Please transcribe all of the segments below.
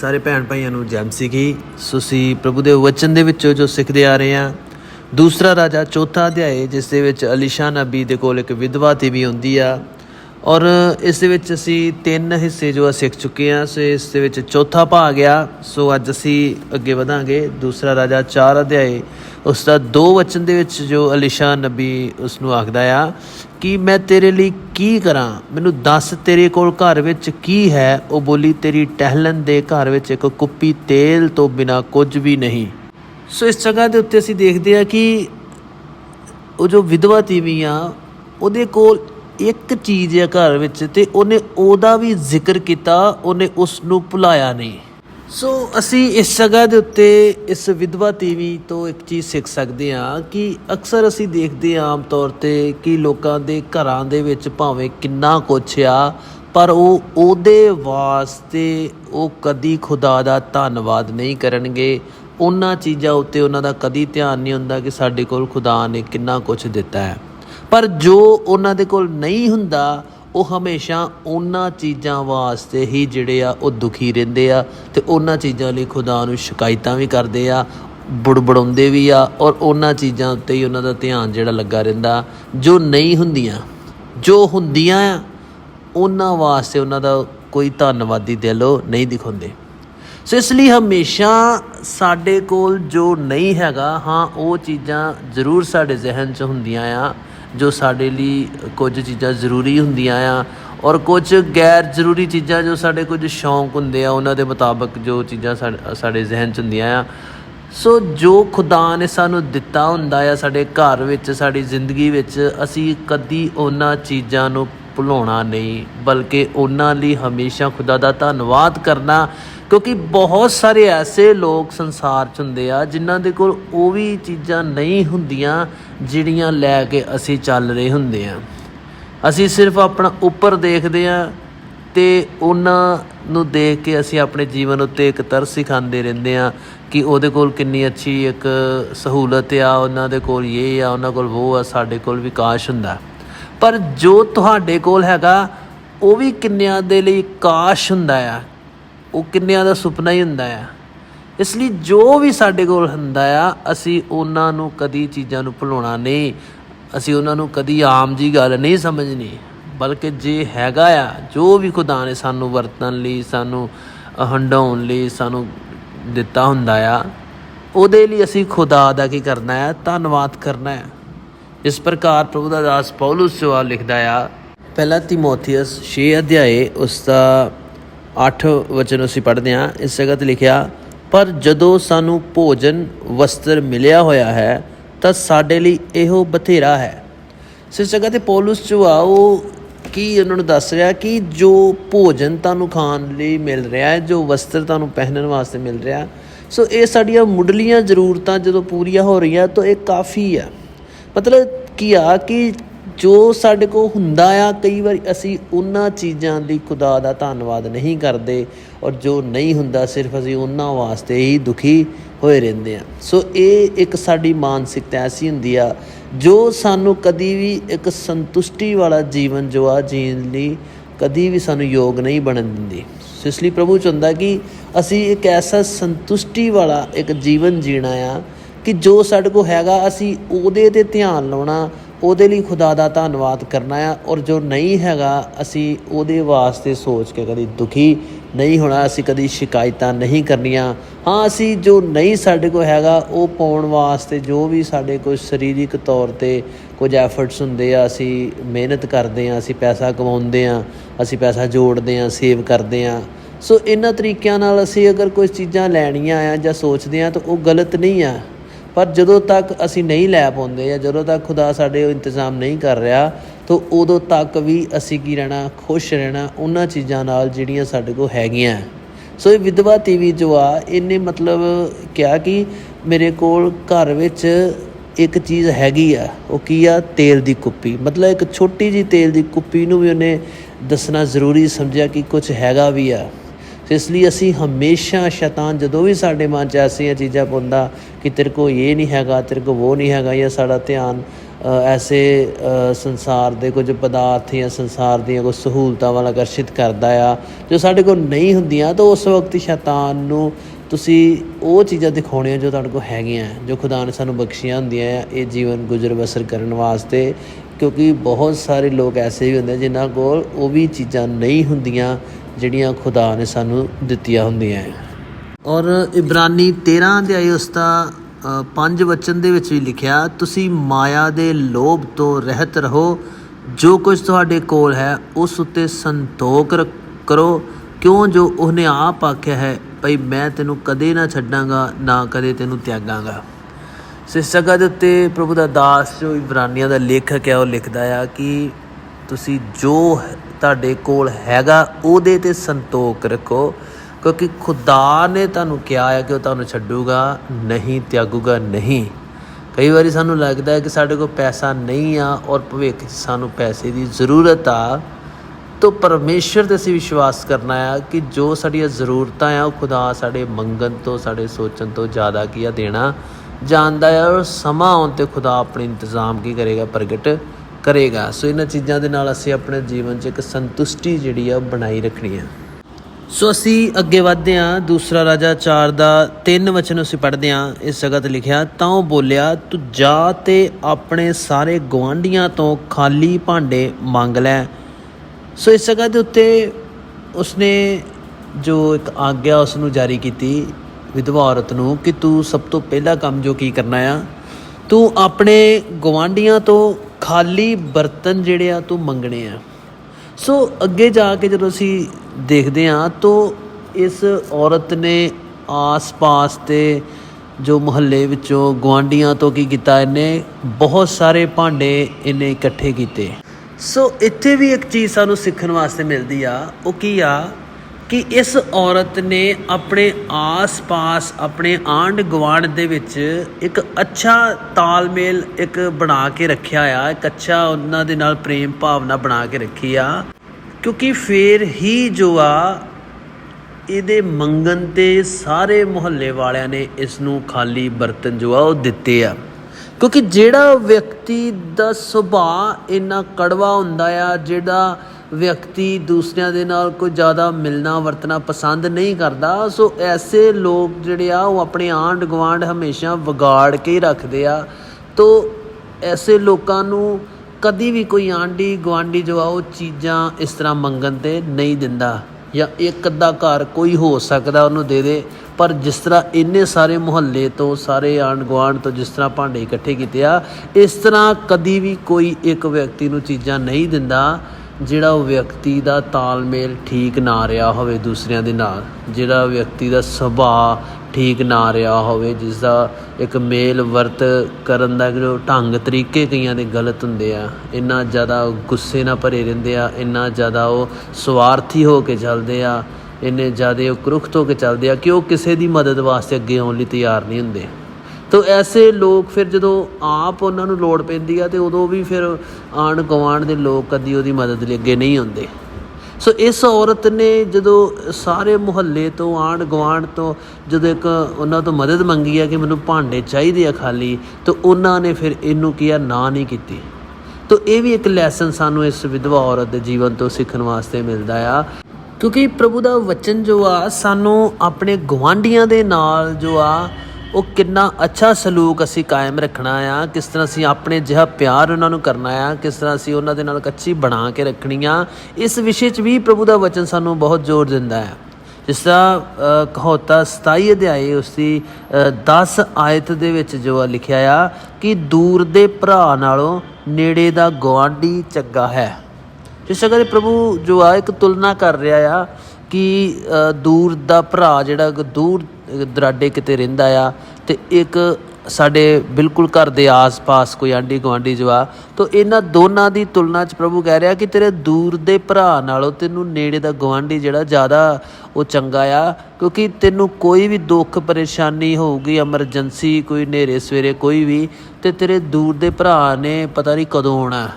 ਸਾਰੇ ਭੈਣ ਭਾਈਆਂ ਨੂੰ ਜੈ ਮਸੀਹ ਕੀ ਸੁਸੀ ਪ੍ਰਭੂ ਦੇ ਵਚਨ ਦੇ ਵਿੱਚੋਂ ਜੋ ਸਿੱਖਦੇ ਆ ਰਹੇ ਆ। ਦੂਸਰਾ ਰਾਜਾ ਚੌਥਾ ਅਧਿਆਏ, ਜਿਸ ਦੇ ਵਿੱਚ ਅਲੀਸ਼ਾ ਨਬੀ ਦੇ ਕੋਲ ਇੱਕ ਵਿਧਵਾ ਤੀਵੀ ਹੁੰਦੀ ਆ। ਔਰ ਇਸ ਦੇ ਵਿੱਚ ਅਸੀਂ ਤਿੰਨ ਹਿੱਸੇ ਜੋ ਆ ਸਿੱਖ ਚੁੱਕੇ ਆ ਸੋ ਇਸ ਦੇ ਵਿੱਚ ਚੌਥਾ ਭਾਗ ਆ। ਸੋ ਅੱਜ ਅਸੀਂ ਅੱਗੇ ਵਧਾਂਗੇ। ਦੂਸਰਾ ਰਾਜਾ 4 ਅਧਿਆਏ, ਉਸ ਦਾ ਦੋ ਵਚਨ ਦੇ ਵਿੱਚ ਜੋ ਅਲੀਸ਼ਾ ਨਬੀ ਉਸ ਨੂੰ ਆਖਦਾ ਆ, ਕਿ ਮੈਂ ਤੇਰੇ ਲਈ ਕੀ ਕਰਾਂ? ਮੈਨੂੰ ਦੱਸ ਤੇਰੇ ਕੋਲ ਘਰ ਵਿੱਚ ਕੀ ਹੈ? ਉਹ ਬੋਲੀ, ਤੇਰੀ ਟਹਿਲਣ ਦੇ ਘਰ ਵਿੱਚ ਇੱਕ ਕੁੱਪੀ ਤੇਲ ਤੋਂ ਬਿਨਾ ਕੁਝ ਵੀ ਨਹੀਂ। ਸੋ ਇਸ ਜਗ੍ਹਾ ਦੇ ਉੱਤੇ ਅਸੀਂ ਦੇਖਦੇ ਆ ਕਿ ਉਹ ਜੋ ਵਿਧਵਾ ਤੀਵੀ ਆ, ਉਹਦੇ ਕੋਲ ਇੱਕ ਚੀਜ਼ ਹੈ ਘਰ ਵਿੱਚ ਤੇ ਉਹਨੇ ਉਹਦਾ ਵੀ ਜ਼ਿਕਰ ਕੀਤਾ, ਉਹਨੇ ਉਸ ਨੂੰ ਭੁਲਾਇਆ ਨਹੀਂ। ਸੋ ਅਸੀਂ ਇਸ ਜਗ੍ਹਾ ਦੇ ਉੱਤੇ ਇਸ ਵਿਧਵਾ ਤੀਵੀ ਤੋਂ ਇੱਕ ਚੀਜ਼ ਸਿੱਖ ਸਕਦੇ ਹਾਂ ਕਿ ਅਕਸਰ ਅਸੀਂ ਦੇਖਦੇ ਹਾਂ ਆਮ ਤੌਰ ਤੇ ਕਿ ਲੋਕਾਂ ਦੇ ਘਰਾਂ ਦੇ ਵਿੱਚ ਭਾਵੇਂ ਕਿੰਨਾ ਕੁਛ ਆ, ਪਰ ਉਹ ਉਹਦੇ ਵਾਸਤੇ ਉਹ ਕਦੀ ਖੁਦਾ ਦਾ ਧੰਨਵਾਦ ਨਹੀਂ ਕਰਨਗੇ। ਉਹਨਾਂ ਚੀਜ਼ਾਂ ਉੱਤੇ ਉਹਨਾਂ ਦਾ ਕਦੀ ਧਿਆਨ ਨਹੀਂ ਹੁੰਦਾ ਕਿ ਸਾਡੇ ਕੋਲ ਖੁਦਾ ਨੇ ਕਿੰਨਾ ਕੁਝ ਦਿੱਤਾ ਹੈ। ਪਰ ਜੋ ਉਹਨਾਂ ਦੇ ਕੋਲ ਨਹੀਂ ਹੁੰਦਾ, ਉਹ ਹਮੇਸ਼ਾ ਉਹਨਾਂ ਚੀਜ਼ਾਂ ਵਾਸਤੇ ਹੀ ਜਿਹੜੇ ਆ, ਉਹ ਦੁਖੀ ਰਹਿੰਦੇ ਆ ਤੇ ਉਹਨਾਂ ਚੀਜ਼ਾਂ ਲਈ ਖੁਦਾ ਨੂੰ ਸ਼ਿਕਾਇਤਾਂ ਵੀ ਕਰਦੇ ਆ, ਬੁੜਬੜਾਉਂਦੇ ਵੀ ਆ ਔਰ ਉਹਨਾਂ ਚੀਜ਼ਾਂ ਉੱਤੇ ਹੀ ਉਹਨਾਂ ਦਾ ਧਿਆਨ ਜਿਹੜਾ ਲੱਗਾ ਰਹਿੰਦਾ। ਜੋ ਨਹੀਂ ਹੁੰਦੀਆਂ, ਜੋ ਹੁੰਦੀਆਂ ਆ, ਉਹਨਾਂ ਵਾਸਤੇ ਉਹਨਾਂ ਦਾ ਕੋਈ ਧੰਨਵਾਦੀ ਦਿਲ ਉਹ ਨਹੀਂ ਦਿਖਾਉਂਦੇ। ਸੋ ਇਸ ਲਈ ਹਮੇਸ਼ਾ ਸਾਡੇ ਕੋਲ ਜੋ ਨਹੀਂ ਹੈਗਾ, ਹਾਂ, ਉਹ ਚੀਜ਼ਾਂ ਜ਼ਰੂਰ ਸਾਡੇ ਜ਼ਿਹਨ 'ਚ ਹੁੰਦੀਆਂ ਆ ਜੋ ਸਾਡੇ ਲਈ ਕੁਝ ਚੀਜ਼ਾਂ ਜ਼ਰੂਰੀ ਹੁੰਦੀਆਂ ਆ ਔਰ ਕੁਝ ਗੈਰ ਜ਼ਰੂਰੀ ਚੀਜ਼ਾਂ ਜੋ ਸਾਡੇ ਕੁਝ ਸ਼ੌਂਕ ਹੁੰਦੇ ਆ, ਉਹਨਾਂ ਦੇ ਮੁਤਾਬਕ ਜੋ ਚੀਜ਼ਾਂ ਸਾਡੇ- ਸਾਡੇ ਜ਼ਿਹਨ 'ਚ ਹੁੰਦੀਆਂ ਆ। ਸੋ ਜੋ ਖੁਦਾ ਨੇ ਸਾਨੂੰ ਦਿੱਤਾ ਹੁੰਦਾ ਆ ਸਾਡੇ ਘਰ ਵਿੱਚ, ਸਾਡੀ ਜ਼ਿੰਦਗੀ ਵਿੱਚ, ਅਸੀਂ ਕਦੀ ਉਹਨਾਂ ਚੀਜ਼ਾਂ ਨੂੰ ਭੁਲਾਉਣਾ ਨਹੀਂ, ਬਲਕਿ ਉਹਨਾਂ ਲਈ ਹਮੇਸ਼ਾ ਖੁਦਾ ਦਾ ਧੰਨਵਾਦ ਕਰਨਾ ਕਿਉਂਕਿ ਬਹੁਤ ਸਾਰੇ ਐਸੇ ਲੋਕ ਸੰਸਾਰ 'ਚ ਹੁੰਦੇ ਆ, ਜਿਨ੍ਹਾਂ ਦੇ ਕੋਲ ਉਹ ਵੀ ਚੀਜ਼ਾਂ ਨਹੀਂ ਹੁੰਦੀਆਂ ਜਿਹੜੀਆਂ ਲੈ ਕੇ ਅਸੀਂ ਚੱਲ ਰਹੇ ਹੁੰਦੇ ਆ। ਅਸੀਂ ਸਿਰਫ ਆਪਣਾ ਉੱਪਰ ਦੇਖਦੇ ਆ ਤੇ ਉਹਨਾਂ ਨੂੰ ਦੇਖ ਕੇ ਅਸੀਂ ਆਪਣੇ ਜੀਵਨ ਉੱਤੇ ਇੱਕ ਤਰਸ ਸਿਖਾਉਂਦੇ ਰਹਿੰਦੇ ਆ ਕਿ ਉਹਦੇ ਕੋਲ ਕਿੰਨੀ ਅੱਛੀ ਇੱਕ ਸਹੂਲਤ ਆ, ਉਹਨਾਂ ਦੇ ਕੋਲ ਇਹ ਆ, ਉਹਨਾਂ ਕੋਲ ਉਹ ਆ, ਸਾਡੇ ਕੋਲ ਵਿਕਾਸ਼ ਹੁੰਦਾ। ਪਰ ਜੋ ਤੁਹਾਡੇ ਕੋਲ ਹੈਗਾ, ਉਹ ਵੀ ਕਿੰਨਿਆਂ ਦੇ ਲਈ ਕਾਸ਼ ਹੁੰਦਾ ਆ। ਉਹ ਕਿੰਨਿਆਂ ਦਾ ਸੁਪਨਾ ਹੀ ਹੁੰਦਾ ਆ। ਇਸ ਲਈ ਜੋ ਵੀ ਸਾਡੇ ਕੋਲ ਹੁੰਦਾ ਆ, ਅਸੀਂ ਉਹਨਾਂ ਨੂੰ ਕਦੀ ਚੀਜ਼ਾਂ ਨੂੰ ਭੁਲਾਉਣਾ ਨਹੀਂ। ਅਸੀਂ ਉਹਨਾਂ ਨੂੰ ਕਦੀ ਆਮ ਜੀ ਗੱਲ ਨਹੀਂ ਸਮਝਣੀ। ਬਲਕਿ ਜੇ ਹੈਗਾ ਆ, ਜੋ ਵੀ ਖੁਦਾ ਨੇ ਸਾਨੂੰ ਵਰਤਣ ਲਈ, ਸਾਨੂੰ ਹੰਡਾਉਣ ਲਈ, ਸਾਨੂੰ ਦਿੱਤਾ ਹੁੰਦਾ ਆ, ਉਹਦੇ ਲਈ ਅਸੀਂ ਖੁਦਾ ਦਾ ਕੀ ਕਰਨਾ ਹੈ ਧੰਨਵਾਦ ਕਰਨਾ ਹੈ ਇਸ ਪ੍ਰਕਾਰ ਪ੍ਰਭੂ ਦਾ ਦਾਸ ਪੌਲਸ ਜੋ ਲਿਖਦਾ ਆ, ਪਹਿਲਾ ਤਿਮੋਥੀਅਸ 6 ਅਧਿਆਏ, ਉਸ ਦਾ 8 ਵਚਨ ਅਸੀਂ ਪੜ੍ਹਦੇ ਹਾਂ। ਇਸ ਜਗ੍ਹਾ ਤੇ ਲਿਖਿਆ, ਪਰ ਜਦੋਂ ਸਾਨੂੰ ਭੋਜਨ ਵਸਤਰ ਮਿਲਿਆ ਹੋਇਆ ਹੈ, ਤਾਂ ਸਾਡੇ ਲਈ ਇਹੋ ਬਥੇਰਾ ਹੈ। ਸੋ ਇਸ ਜਗ੍ਹਾ ਤੇ ਪੌਲਸ ਜੋ ਆ, ਉਹ ਕੀ ਉਹਨਾਂ ਨੂੰ ਦੱਸ ਰਿਹਾ ਕਿ ਜੋ ਭੋਜਨ ਤੁਹਾਨੂੰ ਖਾਣ ਲਈ ਮਿਲ ਰਿਹਾ ਹੈ, ਜੋ ਵਸਤਰ ਤੁਹਾਨੂੰ ਪਹਿਨਣ ਵਾਸਤੇ ਮਿਲ ਰਿਹਾ, ਸੋ ਇਹ ਸਾਡੀਆਂ ਮੁੱਢਲੀਆਂ ਜ਼ਰੂਰਤਾਂ ਜਦੋਂ ਪੂਰੀਆਂ ਹੋ ਰਹੀਆਂ, ਤਾਂ ਇਹ ਕਾਫੀ ਆ। ਮਤਲਬ ਕੀ ਆ ਕਿ ਜੋ ਸਾਡੇ ਕੋਲ ਹੁੰਦਾ ਆ, ਕਈ ਵਾਰੀ ਅਸੀਂ ਉਹਨਾਂ ਚੀਜ਼ਾਂ ਦੀ ਖੁਦਾ ਦਾ ਧੰਨਵਾਦ ਨਹੀਂ ਕਰਦੇ ਔਰ ਜੋ ਨਹੀਂ ਹੁੰਦਾ, ਸਿਰਫ ਅਸੀਂ ਉਹਨਾਂ ਵਾਸਤੇ ਹੀ ਦੁਖੀ ਹੋਏ ਰਹਿੰਦੇ ਆ। ਸੋ ਇਹ ਇੱਕ ਸਾਡੀ ਮਾਨਸਿਕਤਾ ਐਸੀ ਹੁੰਦੀ ਆ, ਜੋ ਸਾਨੂੰ ਕਦੀ ਵੀ ਇੱਕ ਸੰਤੁਸ਼ਟੀ ਵਾਲਾ ਜੀਵਨ ਜੋ ਆ ਜੀਣ ਲਈ ਕਦੀ ਵੀ ਸਾਨੂੰ ਯੋਗ ਨਹੀਂ ਬਣਨ ਦਿੰਦੀ। ਇਸ ਲਈ ਪ੍ਰਭੂ ਚਾਹੁੰਦਾ ਕਿ ਅਸੀਂ ਇੱਕ ਐਸਾ ਸੰਤੁਸ਼ਟੀ ਵਾਲਾ ਇੱਕ ਜੀਵਨ ਜੀਣਾ ਆ ਕਿ ਜੋ ਸਾਡੇ ਕੋਲ ਹੈਗਾ, ਅਸੀਂ ਉਹਦੇ ਤੇ ਧਿਆਨ ਲਾਉਣਾ ਉਹਦੇ ਲਈ ਖੁਦਾ ਦਾ ਧੰਨਵਾਦ ਕਰਨਾ ਆ ਔਰ ਜੋ ਨਹੀਂ ਹੈਗਾ, ਅਸੀਂ ਉਹਦੇ ਵਾਸਤੇ ਸੋਚ ਕੇ ਕਦੀ ਦੁਖੀ ਨਹੀਂ ਹੋਣਾ, ਅਸੀਂ ਕਦੀ ਸ਼ਿਕਾਇਤਾਂ ਨਹੀਂ ਕਰਨੀਆਂ। ਹਾਂ, ਅਸੀਂ ਜੋ ਨਹੀਂ ਸਾਡੇ ਕੋਲ ਹੈਗਾ, ਉਹ ਪਾਉਣ ਵਾਸਤੇ ਜੋ ਵੀ ਸਾਡੇ ਕੋਲ ਸਰੀਰਿਕ ਤੌਰ ਤੇ ਕੁਝ ਐਫਰਟਸ ਹੁੰਦੇ ਆ, ਅਸੀਂ ਮਿਹਨਤ ਕਰਦੇ ਆ, ਅਸੀਂ ਪੈਸਾ ਕਮਾਉਂਦੇ ਆ, ਅਸੀਂ ਪੈਸਾ ਜੋੜਦੇ ਆ ਸੇਵ ਕਰਦੇ ਆ। ਸੋ ਇਹਨਾਂ ਤਰੀਕਿਆਂ ਨਾਲ ਅਸੀਂ ਅਗਰ ਕੋਈ ਚੀਜ਼ਾਂ ਲੈਣੀਆਂ ਆ ਜਾਂ ਸੋਚਦੇ ਆ, ਤਾਂ ਉਹ ਗਲਤ ਨਹੀਂ ਆ। ਪਰ ਜਦੋਂ ਤੱਕ ਅਸੀਂ ਨਹੀਂ ਲੈ ਪਾਉਂਦੇ ਜਾਂ ਜਦੋਂ ਤੱਕ ਖੁਦਾ ਸਾਡੇ ਉਹ ਇੰਤਜ਼ਾਮ ਨਹੀਂ ਕਰ ਰਿਹਾ, ਤਾਂ ਉਦੋਂ ਤੱਕ ਵੀ ਅਸੀਂ ਕੀ ਰਹਿਣਾ, ਖੁਸ਼ ਰਹਿਣਾ, ਉਹਨਾਂ ਚੀਜ਼ਾਂ ਨਾਲ ਜਿਹੜੀਆਂ ਸਾਡੇ ਕੋਲ ਹੈਗੀਆਂ। ਸੋ ਇਹ ਵਿਧਵਾ ਤੀਵੀ ਜੋ ਆ, ਇਹਨੇ ਮਤਲਬ ਕਿਹਾ ਕਿ ਮੇਰੇ ਕੋਲ ਘਰ ਵਿੱਚ ਇੱਕ ਚੀਜ਼ ਹੈਗੀ ਆ, ਉਹ ਕੀ ਆ? ਤੇਲ ਦੀ ਕੁੱਪੀ। ਮਤਲਬ ਇੱਕ ਛੋਟੀ ਜੀ ਤੇਲ ਦੀ ਕੁੱਪੀ ਨੂੰ ਵੀ ਉਹਨੇ ਦੱਸਣਾ ਜ਼ਰੂਰੀ ਸਮਝਿਆ ਕਿ ਕੁਝ ਹੈਗਾ ਵੀ ਆ। ਇਸ ਲਈ ਅਸੀਂ ਹਮੇਸ਼ਾ ਸ਼ੈਤਾਨ ਜਦੋਂ ਵੀ ਸਾਡੇ ਮਨ 'ਚ ਐਸੀਆਂ ਚੀਜ਼ਾਂ ਪਾਉਂਦਾ ਕਿ ਤੇਰੇ ਕੋ ਇਹ ਨਹੀਂ ਹੈਗਾ, ਤੇਰੇ ਕੋ ਉਹ ਨਹੀਂ ਹੈਗਾ ਜਾਂ ਸਾਡਾ ਧਿਆਨ ਐਸੇ ਸੰਸਾਰ ਦੇ ਕੁਝ ਪਦਾਰਥ ਜਾਂ ਸੰਸਾਰ ਦੀਆਂ ਕੁਝ ਸਹੂਲਤਾਂ ਵੱਲ ਆਕਰਸ਼ਿਤ ਕਰਦਾ ਆ, ਜੋ ਸਾਡੇ ਕੋਲ ਨਹੀਂ ਹੁੰਦੀਆਂ, ਤਾਂ ਉਸ ਵਕਤ ਸ਼ੈਤਾਨ ਨੂੰ ਤੁਸੀਂ ਉਹ ਚੀਜ਼ਾਂ ਦਿਖਾਉਣੀਆਂ ਜੋ ਤੁਹਾਡੇ ਕੋਲ ਹੈਗੀਆਂ, ਜੋ ਖੁਦਾ ਨੇ ਸਾਨੂੰ ਬਖਸ਼ੀਆਂ ਹੁੰਦੀਆਂ ਆ, ਇਹ ਜੀਵਨ ਗੁਜ਼ਰ ਬਸਰ ਕਰਨ ਵਾਸਤੇ, ਕਿਉਂਕਿ ਬਹੁਤ ਸਾਰੇ ਲੋਕ ਐਸੇ ਵੀ ਹੁੰਦੇ ਜਿਨ੍ਹਾਂ ਕੋਲ ਉਹ ਵੀ ਚੀਜ਼ਾਂ ਨਹੀਂ ਹੁੰਦੀਆਂ ਜਿਹੜੀਆਂ ਖੁਦਾ ਨੇ ਸਾਨੂੰ ਦਿੱਤੀਆਂ ਹੁੰਦੀਆਂ ਹੈ ਔਰ ਇਬਰਾਨੀ 13 ਅਧਿਆਇ ਉਸ ਦਾ ਪੰਜ ਵਚਨ ਦੇ ਵਿੱਚ ਵੀ ਲਿਖਿਆ, ਤੁਸੀਂ ਮਾਇਆ ਦੇ ਲੋਭ ਤੋਂ ਰਹਿਤ ਰਹੋ, ਜੋ ਕੁਝ ਤੁਹਾਡੇ ਕੋਲ ਹੈ, ਉਸ ਉੱਤੇ ਸੰਤੋਖ ਰ- ਕਰੋ। ਕਿਉਂ ਜੋ ਉਹਨੇ ਆਪ ਆਖਿਆ ਹੈ, ਭਈ ਮੈਂ ਤੈਨੂੰ ਕਦੇ ਨਾ ਛੱਡਾਂਗਾ, ਨਾ ਕਦੇ ਤੈਨੂੰ ਤਿਆਗਾਂਗਾ। ਸੋ ਜਗ੍ਹਾ ਦੇ ਉੱਤੇ ਪ੍ਰਭੂ ਦਾ ਦਾਸ ਜੋ ਇਬਰਾਨੀਆਂ ਦਾ ਲੇਖਕ ਹੈ, ਉਹ ਲਿਖਦਾ ਆ ਕਿ ਤੁਸੀਂ ਜੋ ਤੁਹਾਡੇ ਕੋਲ ਹੈਗਾ, ਉਹਦੇ ਤੇ ਸੰਤੋਖ ਰੱਖੋ, ਕਿਉਂਕਿ ਖੁਦਾ ਨੇ ਤੁਹਾਨੂੰ ਕਿਹਾ ਹੈ ਕਿ ਉਹ ਤੁਹਾਨੂੰ ਛੱਡੂਗਾ, ਨਹੀਂ ਤਿਆਗੂਗਾ, ਨਹੀਂ। ਕਈ ਵਾਰੀ ਸਾਨੂੰ ਲੱਗਦਾ ਹੈ ਕਿ ਸਾਡੇ ਕੋਲ ਪੈਸਾ ਨਹੀਂ ਆ ਔਰ ਭਵਿੱਖ 'ਚ ਸਾਨੂੰ ਪੈਸੇ ਦੀ ਜ਼ਰੂਰਤ ਆ। ਤੋ ਪਰਮੇਸ਼ਰ ਤੇ ਅਸੀਂ ਵਿਸ਼ਵਾਸ ਕਰਨਾ ਆ ਕਿ ਜੋ ਸਾਡੀਆਂ ਜ਼ਰੂਰਤਾਂ ਆ, ਉਹ ਖੁਦਾ ਸਾਡੇ ਮੰਗਣ ਤੋਂ, ਸਾਡੇ ਸੋਚਣ ਤੋਂ ਜ਼ਿਆਦਾ ਕੀ ਆ ਦੇਣਾ ਜਾਣਦਾ ਆ ਔਰ ਸਮਾਂ ਆਉਣ ਤੇ ਖੁਦਾ ਆਪਣੇ ਇੰਤਜ਼ਾਮ ਕੀ ਕਰੇਗਾ ਪ੍ਰਗਟ ਕਰੇਗਾ। ਸੋ ਇਹਨਾਂ ਚੀਜ਼ਾਂ ਦੇ ਨਾਲ ਅਸੀਂ ਆਪਣੇ ਜੀਵਨ 'ਚ ਇੱਕ ਸੰਤੁਸ਼ਟੀ ਜਿਹੜੀ ਆ ਉਹ ਬਣਾਈ ਰੱਖਣੀ ਆ। ਸੋ ਅਸੀਂ ਅੱਗੇ ਵਧਦੇ ਹਾਂ। ਦੂਸਰਾ ਰਾਜਾ 4 ਦਾ ਤਿੰਨ ਵਚਨ ਅਸੀਂ ਪੜ੍ਹਦੇ ਹਾਂ। ਇਸ ਜਗ੍ਹਾ ਤੇ ਲਿਖਿਆ, ਤਾਂ ਉਹ ਬੋਲਿਆ, ਤੂੰ ਜਾ ਤੇ ਆਪਣੇ ਸਾਰੇ ਗਵਾਂਢੀਆਂ ਤੋਂ ਖਾਲੀ ਭਾਂਡੇ ਮੰਗ ਲੈ। ਸੋ ਇਸ ਜਗ੍ਹਾ ਦੇ ਉੱਤੇ ਉਸਨੇ ਜੋ ਇੱਕ ਆਗਿਆ ਉਸ ਨੂੰ ਜਾਰੀ ਕੀਤੀ ਵਿਧਵਾ ਔਰਤ ਨੂੰ ਕਿ ਤੂੰ ਸਭ ਤੋਂ ਪਹਿਲਾ ਕੰਮ ਜੋ ਕੀ ਕਰਨਾ ਆ, ਤੂੰ ਆਪਣੇ ਗਵਾਂਢੀਆਂ ਤੋਂ ਖਾਲੀ ਬਰਤਨ ਜਿਹੜੇ ਆ ਤੂੰ ਮੰਗਣੇ ਆ। ਸੋ ਅੱਗੇ ਜਾ ਕੇ ਜਦੋਂ ਅਸੀਂ ਦੇਖਦੇ ਹਾਂ, ਤਾਂ ਇਸ ਔਰਤ ਨੇ ਆਸ-ਪਾਸ ਤੇ ਜੋ ਮੁਹੱਲੇ ਵਿੱਚੋਂ ਗਵਾਂਡੀਆਂ ਤੋਂ ਕੀ ਕੀਤਾ, ਇਹਨੇ ਬਹੁਤ ਸਾਰੇ ਭਾਂਡੇ ਇਹਨੇ ਇਕੱਠੇ ਕੀਤੇ। ਸੋ ਇੱਥੇ ਵੀ ਇੱਕ ਚੀਜ਼ ਸਾਨੂੰ ਸਿੱਖਣ ਵਾਸਤੇ ਮਿਲਦੀ ਆ, ਉਹ ਕੀ ਆ? ਕਿ ਇਸ ਔਰਤ ਨੇ ਆਪਣੇ ਆਸ-ਪਾਸ, ਆਪਣੇ ਆਂਢ ਗੁਆਂਢ ਦੇ ਵਿੱਚ ਇੱਕ ਅੱਛਾ ਤਾਲਮੇਲ ਇੱਕ ਬਣਾ ਕੇ ਰੱਖਿਆ ਆ, ਇੱਕ ਅੱਛਾ ਉਹਨਾਂ ਦੇ ਨਾਲ ਪ੍ਰੇਮ ਭਾਵਨਾ ਬਣਾ ਕੇ ਰੱਖੀ ਆ। ਕਿਉਂਕਿ ਫੇਰ ਹੀ ਜੋ ਆ, ਇਹਦੇ ਮੰਗਣ ਤੇ ਸਾਰੇ ਮੁਹੱਲੇ ਵਾਲਿਆਂ ਨੇ ਇਸ ਨੂੰ ਖਾਲੀ ਬਰਤਨ ਜੋ ਆ, ਉਹ ਦਿੱਤੇ ਆ। ਕਿਉਂਕਿ ਜਿਹੜਾ ਵਿਅਕਤੀ ਦਾ ਸੁਭਾਅ ਇੰਨਾ ਕੜਵਾ ਹੁੰਦਾ ਆ, ਜਿਹੜਾ ਵਿਅਕਤੀ ਦੂਸਰਿਆਂ ਦੇ ਨਾਲ ਕੋਈ ਜ਼ਿਆਦਾ ਮਿਲਣਾ, ਵਰਤਣਾ ਪਸੰਦ ਨਹੀਂ ਕਰਦਾ, ਸੋ ਐਸੇ ਲੋਕ ਜਿਹੜੇ ਆ, ਉਹ ਆਪਣੇ ਆਂਢ ਗੁਆਂਢ ਹਮੇਸ਼ਾ ਵਿਗਾੜ ਕੇ ਹੀ ਰੱਖਦੇ ਆ। ਤੋ ਐਸੇ ਲੋਕਾਂ ਨੂੰ ਕਦੀ ਵੀ ਕੋਈ ਆਂਢੀ ਗੁਆਂਢੀ ਜੋ ਆ, ਉਹ ਚੀਜ਼ਾਂ ਇਸ ਤਰ੍ਹਾਂ ਮੰਗਣ ਤੇ ਨਹੀਂ ਦਿੰਦਾ ਜਾਂ ਇੱਕ ਅੱਧਾ ਘਰ ਕੋਈ ਹੋ ਸਕਦਾ ਉਹਨੂੰ ਦੇ ਦੇ, ਪਰ ਜਿਸ ਤਰ੍ਹਾਂ ਇੰਨੇ ਸਾਰੇ ਮੁਹੱਲੇ ਤੋਂ, ਸਾਰੇ ਆਂਢ ਗੁਆਂਢ ਤੋਂ ਜਿਸ ਤਰ੍ਹਾਂ ਭਾਂਡੇ ਇਕੱਠੇ ਕੀਤੇ ਆ, ਇਸ ਤਰ੍ਹਾਂ ਕਦੀ ਵੀ ਕੋਈ ਇੱਕ ਵਿਅਕਤੀ ਨੂੰ ਚੀਜ਼ਾਂ ਨਹੀਂ ਦਿੰਦਾ। ਜਿਹੜਾ ਉਹ ਵਿਅਕਤੀ ਦਾ ਤਾਲਮੇਲ ਠੀਕ ਨਾ ਰਿਹਾ ਹੋਵੇ ਦੂਸਰਿਆਂ ਦੇ ਨਾਲ, ਜਿਹੜਾ ਵਿਅਕਤੀ ਦਾ ਸੁਭਾਅ ਠੀਕ ਨਾ ਰਿਹਾ ਹੋਵੇ ਜਿਸ ਦਾ ਇੱਕ ਮੇਲ ਵਰਤ ਕਰਨ ਦਾ ਜੋ ਢੰਗ ਤਰੀਕੇ ਕਈਆਂ ਦੇ ਗਲਤ ਹੁੰਦੇ ਆ, ਇੰਨਾ ਜ਼ਿਆਦਾ ਗੁੱਸੇ ਨਾਲ ਭਰੇ ਰਹਿੰਦੇ ਆ, ਇੰਨਾ ਜ਼ਿਆਦਾ ਉਹ ਸਵਾਰਥੀ ਹੋ ਕੇ ਚੱਲਦੇ ਆ, ਇੰਨੇ ਜ਼ਿਆਦਾ ਉਹ ਕਰੁਖਤ ਹੋ ਕੇ ਚੱਲਦੇ ਆ ਕਿ ਉਹ ਕਿਸੇ ਦੀ ਮਦਦ ਵਾਸਤੇ ਅੱਗੇ ਆਉਣ ਲਈ ਤਿਆਰ ਨਹੀਂ ਹੁੰਦੇ। ਤੋ ਐਸੇ ਲੋਕ ਫਿਰ ਜਦੋਂ ਆਪ ਉਹਨਾਂ ਨੂੰ ਲੋੜ ਪੈਂਦੀ ਆ ਤੇ ਉਦੋਂ ਵੀ ਫਿਰ ਆਣ ਗਵਾਂਡ ਦੇ ਲੋਕ ਕਦੀ ਉਹਦੀ ਮਦਦ ਲਈ ਅੱਗੇ ਨਹੀਂ ਆਉਂਦੇ। ਸੋ ਇਸ ਔਰਤ ਨੇ ਜਦੋਂ ਸਾਰੇ ਮੁਹੱਲੇ ਤੋਂ, ਆਂਢ ਗੁਆਂਢ ਤੋਂ ਜਦੋਂ ਇੱਕ ਉਹਨਾਂ ਤੋਂ ਮਦਦ ਮੰਗੀ ਆ ਕਿ ਮੈਨੂੰ ਭਾਂਡੇ ਚਾਹੀਦੇ ਆ ਖਾਲੀ, ਤਾਂ ਉਹਨਾਂ ਨੇ ਫਿਰ ਇਹਨੂੰ ਕਿਹਾ, ਨਾ ਨਹੀਂ ਕੀਤੀ। ਤਾਂ ਇਹ ਵੀ ਇੱਕ ਲੈਸਨ ਸਾਨੂੰ ਇਸ ਵਿਧਵਾ ਔਰਤ ਦੇ ਜੀਵਨ ਤੋਂ ਸਿੱਖਣ ਵਾਸਤੇ ਮਿਲਦਾ ਆ। ਕਿਉਂਕਿ ਪ੍ਰਭੂ ਦਾ ਵਚਨ ਜੋ ਆ, ਸਾਨੂੰ ਆਪਣੇ ਗਵਾਂਢੀਆਂ ਦੇ ਨਾਲ ਜੋ ਆ ਉਹ ਕਿੰਨਾ ਅੱਛਾ ਸਲੂਕ ਅਸੀਂ ਕਾਇਮ ਰੱਖਣਾ ਆ। ਕਿਸ ਤਰ੍ਹਾਂ ਅਸੀਂ ਆਪਣੇ ਜਿਹਾ ਪਿਆਰ ਉਹਨਾਂ ਨੂੰ ਕਰਨਾ ਆ, ਕਿਸ ਤਰ੍ਹਾਂ ਅਸੀਂ ਉਹਨਾਂ ਦੇ ਨਾਲ ਕੱਚੀ ਬਣਾ ਕੇ ਰੱਖਣੀ ਆ। ਇਸ ਵਿਸ਼ੇ 'ਚ ਵੀ ਪ੍ਰਭੂ ਦਾ ਵਚਨ ਸਾਨੂੰ ਬਹੁਤ ਜ਼ੋਰ ਦਿੰਦਾ ਹੈ ਜਿਸ ਤਰ੍ਹਾਂ ਕਹੋਤਾ 27 ਅਧਿਆਏ ਉਸ ਦੀ 10 ਆਇਤ ਦੇ ਵਿੱਚ ਜੋ ਆ ਲਿਖਿਆ ਆ ਕਿ ਦੂਰ ਦੇ ਭਰਾ ਨਾਲੋਂ ਨੇੜੇ ਦਾ ਗਵਾਂਢੀ ਚੰਗਾ ਹੈ। ਜਿਸ ਤਰ੍ਹਾਂ ਤੇ ਪ੍ਰਭੂ ਜੋ ਆ ਇੱਕ ਤੁਲਨਾ ਕਰ ਰਿਹਾ ਆ ਕਿ ਦੂਰ ਦਾ ਭਰਾ ਜਿਹੜਾ ਦੂਰ ਦਰਾਡੇ ਕਿਤੇ ਰਹਿੰਦਾ ਆ ਤੇ ਇੱਕ ਸਾਡੇ ਬਿਲਕੁਲ ਘਰ ਦੇ ਆਸ-ਪਾਸ ਕੋਈ ਆਂਢੀ ਗੁਆਂਢੀ ਜਵਾ ਆ ਤਾਂ ਇਹਨਾਂ ਦੋਨਾਂ ਦੀ ਤੁਲਨਾ 'ਚ ਪ੍ਰਭੂ ਕਹਿ ਰਿਹਾ ਕਿ ਤੇਰੇ ਦੂਰ ਦੇ ਭਰਾ ਨਾਲੋਂ ਤੈਨੂੰ ਨੇੜੇ ਦਾ ਗੁਆਂਢੀ ਜਿਹੜਾ ਜ਼ਿਆਦਾ ਉਹ ਚੰਗਾ ਆ, ਕਿਉਂਕਿ ਤੈਨੂੰ ਕੋਈ ਵੀ ਦੁੱਖ ਪਰੇਸ਼ਾਨੀ ਹੋਊਗੀ, ਐਮਰਜੈਂਸੀ, ਕੋਈ ਨੇਰੇ ਸਵੇਰੇ ਕੋਈ ਵੀ, ਤੇ ਤੇਰੇ ਦੂਰ ਦੇ ਭਰਾ ਨੇ ਪਤਾ ਨਹੀਂ ਕਦੋਂ ਆਉਣਾ।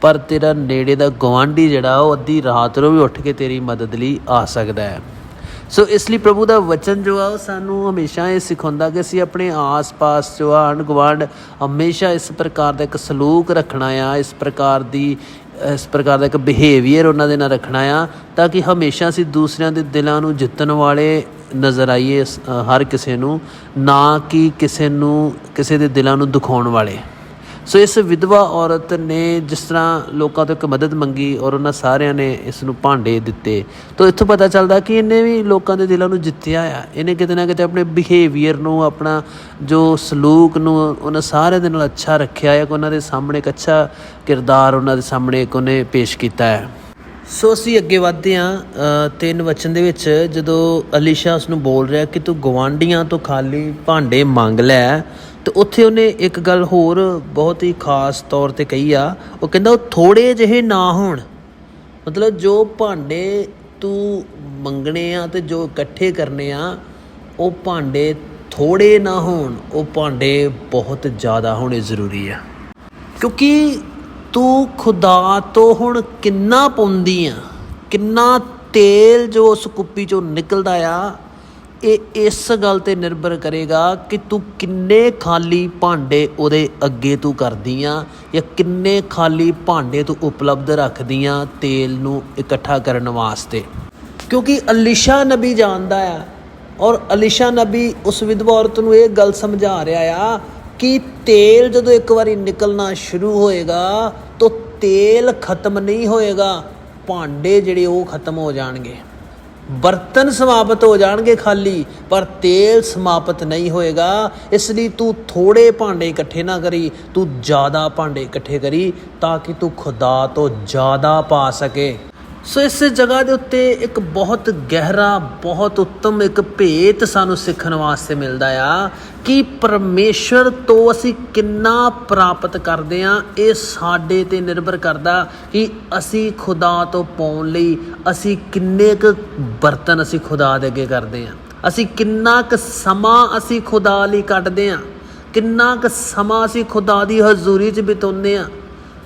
ਪਰ ਤੇਰਾ ਨੇੜੇ ਦਾ ਗਵਾਂਢੀ ਜਿਹੜਾ, ਉਹ ਅੱਧੀ ਰਾਤ ਨੂੰ ਵੀ ਉੱਠ ਕੇ ਤੇਰੀ ਮਦਦ ਲਈ ਆ ਸਕਦਾ ਹੈ। ਸੋ ਇਸ ਲਈ ਪ੍ਰਭੂ ਦਾ ਵਚਨ ਜੋ ਆ ਉਹ ਸਾਨੂੰ ਹਮੇਸ਼ਾ ਇਹ ਸਿਖਾਉਂਦਾ ਕਿ ਅਸੀਂ ਆਪਣੇ ਆਸ-ਪਾਸ ਜੋ ਆ ਆਂਢ ਗੁਆਂਢ ਹਮੇਸ਼ਾ ਇਸ ਪ੍ਰਕਾਰ ਦਾ ਇੱਕ ਸਲੂਕ ਰੱਖਣਾ ਆ ਇਸ ਪ੍ਰਕਾਰ ਦੀ ਇਸ ਪ੍ਰਕਾਰ ਦਾ ਇੱਕ ਬਿਹੇਵੀਅਰ ਉਹਨਾਂ ਦੇ ਨਾਲ ਰੱਖਣਾ ਆ ਤਾਂ ਕਿ ਹਮੇਸ਼ਾ ਅਸੀਂ ਦੂਸਰਿਆਂ ਦੇ ਦਿਲਾਂ ਨੂੰ ਜਿੱਤਣ ਵਾਲੇ ਨਜ਼ਰ ਆਈਏ ਹਰ ਕਿਸੇ ਨੂੰ ਨਾ ਕਿ ਕਿਸੇ ਨੂੰ ਕਿਸੇ ਦੇ ਦਿਲਾਂ ਨੂੰ ਦੁਖਾਉਣ ਵਾਲੇ ਸੋ ਇਸ ਵਿਧਵਾ ਔਰਤ ਨੇ ਜਿਸ ਤਰ੍ਹਾਂ ਲੋਕਾਂ ਤੋਂ ਇੱਕ ਮਦਦ ਮੰਗੀ ਔਰ ਉਹਨਾਂ ਸਾਰਿਆਂ ਨੇ ਇਸ ਨੂੰ ਭਾਂਡੇ ਦਿੱਤੇ, ਤਾਂ ਇੱਥੋਂ ਪਤਾ ਚੱਲਦਾ ਕਿ ਇਹਨੇ ਵੀ ਲੋਕਾਂ ਦੇ ਦਿਲਾਂ ਨੂੰ ਜਿੱਤਿਆ ਆ। ਇਹਨੇ ਕਿਤੇ ਨਾ ਕਿਤੇ ਆਪਣੇ ਬਿਹੇਵੀਅਰ ਨੂੰ, ਆਪਣਾ ਜੋ ਸਲੂਕ ਨੂੰ ਉਹਨਾਂ ਸਾਰਿਆਂ ਦੇ ਨਾਲ ਅੱਛਾ ਰੱਖਿਆ ਹੈ ਕਿ ਉਹਨਾਂ ਦੇ ਸਾਹਮਣੇ ਇੱਕ ਅੱਛਾ ਕਿਰਦਾਰ ਉਹਨਾਂ ਦੇ ਸਾਹਮਣੇ ਇੱਕ ਉਹਨੇ ਪੇਸ਼ ਕੀਤਾ ਹੈ। ਸੋ ਅਸੀਂ ਅੱਗੇ ਵਧਦੇ ਹਾਂ ਤਿੰਨ ਵਚਨ ਦੇ ਵਿੱਚ, ਜਦੋਂ ਅਲੀਸ਼ਾ ਉਸ ਨੂੰ ਬੋਲ ਰਿਹਾ ਕਿ ਤੂੰ ਗਵਾਂਡੀਆਂ ਤੋਂ ਖਾਲੀ ਭਾਂਡੇ ਮੰਗ ਲੈ ਤੇ ਉੱਥੇ ਉਹਨੇ ਇੱਕ ਗੱਲ ਹੋਰ ਬਹੁਤ ਹੀ ਖਾਸ ਤੌਰ ਤੇ ਕਹੀ ਆ। ਉਹ ਕਹਿੰਦਾ ਉਹ ਥੋੜੇ ਜਿਹੇ ਨਾ ਹੋਣ। ਮਤਲਬ ਜੋ ਭਾਂਡੇ ਤੂੰ ਮੰਗਣੇ ਆ ਤੇ ਜੋ ਇਕੱਠੇ ਕਰਨੇ ਆ, ਉਹ ਭਾਂਡੇ ਥੋੜੇ ਨਾ ਹੋਣ, ਉਹ ਭਾਂਡੇ ਬਹੁਤ ਜ਼ਿਆਦਾ ਹੋਣੇ ਜ਼ਰੂਰੀ ਆ। ਕਿਉਂਕਿ ਤੂੰ ਖੁਦਾ ਤੋਂ ਹੁਣ ਕਿੰਨਾ ਪਾਉਂਦੀ ਆ, ਕਿੰਨਾ ਤੇਲ ਜੋ ਉਸ ਕੁੱਪੀ ਚੋਂ ਨਿਕਲਦਾ ਆ ਇਹ ਇਸ ਗੱਲ ਤੇ ਨਿਰਭਰ ਕਰੇਗਾ ਕਿ ਤੂੰ ਕਿੰਨੇ ਖਾਲੀ ਭਾਂਡੇ ਉਹਦੇ ਅੱਗੇ ਤੂੰ ਕਰਦੀ ਆ ਜਾਂ ਕਿੰਨੇ ਖਾਲੀ ਭਾਂਡੇ ਤੂੰ ਉਪਲਬਧ ਰੱਖਦੀ ਆ ਤੇਲ ਨੂੰ ਇਕੱਠਾ ਕਰਨ ਵਾਸਤੇ। ਕਿਉਂਕਿ ਅਲੀਸ਼ਾ ਨਬੀ ਜਾਣਦਾ ਆ ਔਰ ਅਲੀਸ਼ਾ ਨਬੀ ਉਸ ਵਿਧਵਾ ਔਰਤ ਨੂੰ ਇਹ ਗੱਲ ਸਮਝਾ ਰਿਹਾ ਆ ਕਿ ਤੇਲ ਜਦੋਂ ਇੱਕ ਵਾਰੀ ਨਿਕਲਣਾ ਸ਼ੁਰੂ ਹੋਏਗਾ ਤਾਂ ਤੇਲ ਖਤਮ ਨਹੀਂ ਹੋਏਗਾ, ਭਾਂਡੇ ਜਿਹੜੇ ਉਹ ਖਤਮ ਹੋ ਜਾਣਗੇ। ਬਰਤਨ ਸਮਾਪਤ ਹੋ ਜਾਣਗੇ ਖਾਲੀ, ਪਰ ਤੇਲ ਸਮਾਪਤ ਨਹੀਂ ਹੋਏਗਾ। ਇਸ ਲਈ ਤੂੰ ਥੋੜੇ ਭਾਂਡੇ ਇਕੱਠੇ ਨਾ ਕਰੀ, ਤੂੰ ਜ਼ਿਆਦਾ ਭਾਂਡੇ ਇਕੱਠੇ ਕਰੀ ਤਾਂ ਕਿ ਤੂੰ ਖੁਦਾ ਤੋਂ ਜ਼ਿਆਦਾ ਪਾ ਸਕੇ। ਸੋ ਇਸ ਜਗ੍ਹਾ ਦੇ ਉੱਤੇ ਇੱਕ ਬਹੁਤ ਗਹਿਰਾ, ਬਹੁਤ ਉੱਤਮ ਇੱਕ ਭੇਤ ਸਾਨੂੰ ਸਿੱਖਣ ਵਾਸਤੇ ਮਿਲਦਾ ਆ ਕਿ ਪਰਮੇਸ਼ਰ ਤੋਂ ਅਸੀਂ ਕਿੰਨਾ ਪ੍ਰਾਪਤ ਕਰਦੇ ਆ ਇਹ ਸਾਡੇ ਤੇ ਨਿਰਭਰ ਕਰਦਾ ਕਿ ਅਸੀਂ ਖੁਦਾ ਤੋਂ ਪਾਉਣ ਲਈ ਅਸੀਂ ਕਿੰਨੇ ਕੁ ਬਰਤਨ ਅਸੀਂ ਖੁਦਾ ਦੇ ਅੱਗੇ ਕਰਦੇ ਆ ਅਸੀਂ ਕਿੰਨਾ ਕੁ ਸਮਾਂ ਅਸੀਂ ਖੁਦਾ ਲਈ ਕੱਢਦੇ ਆ ਕਿੰਨਾ ਕੁ ਸਮਾਂ ਅਸੀਂ ਖੁਦਾ ਦੀ ਹਜ਼ੂਰੀ 'ਚ ਬਿਤਾਉਂਦੇ ਆ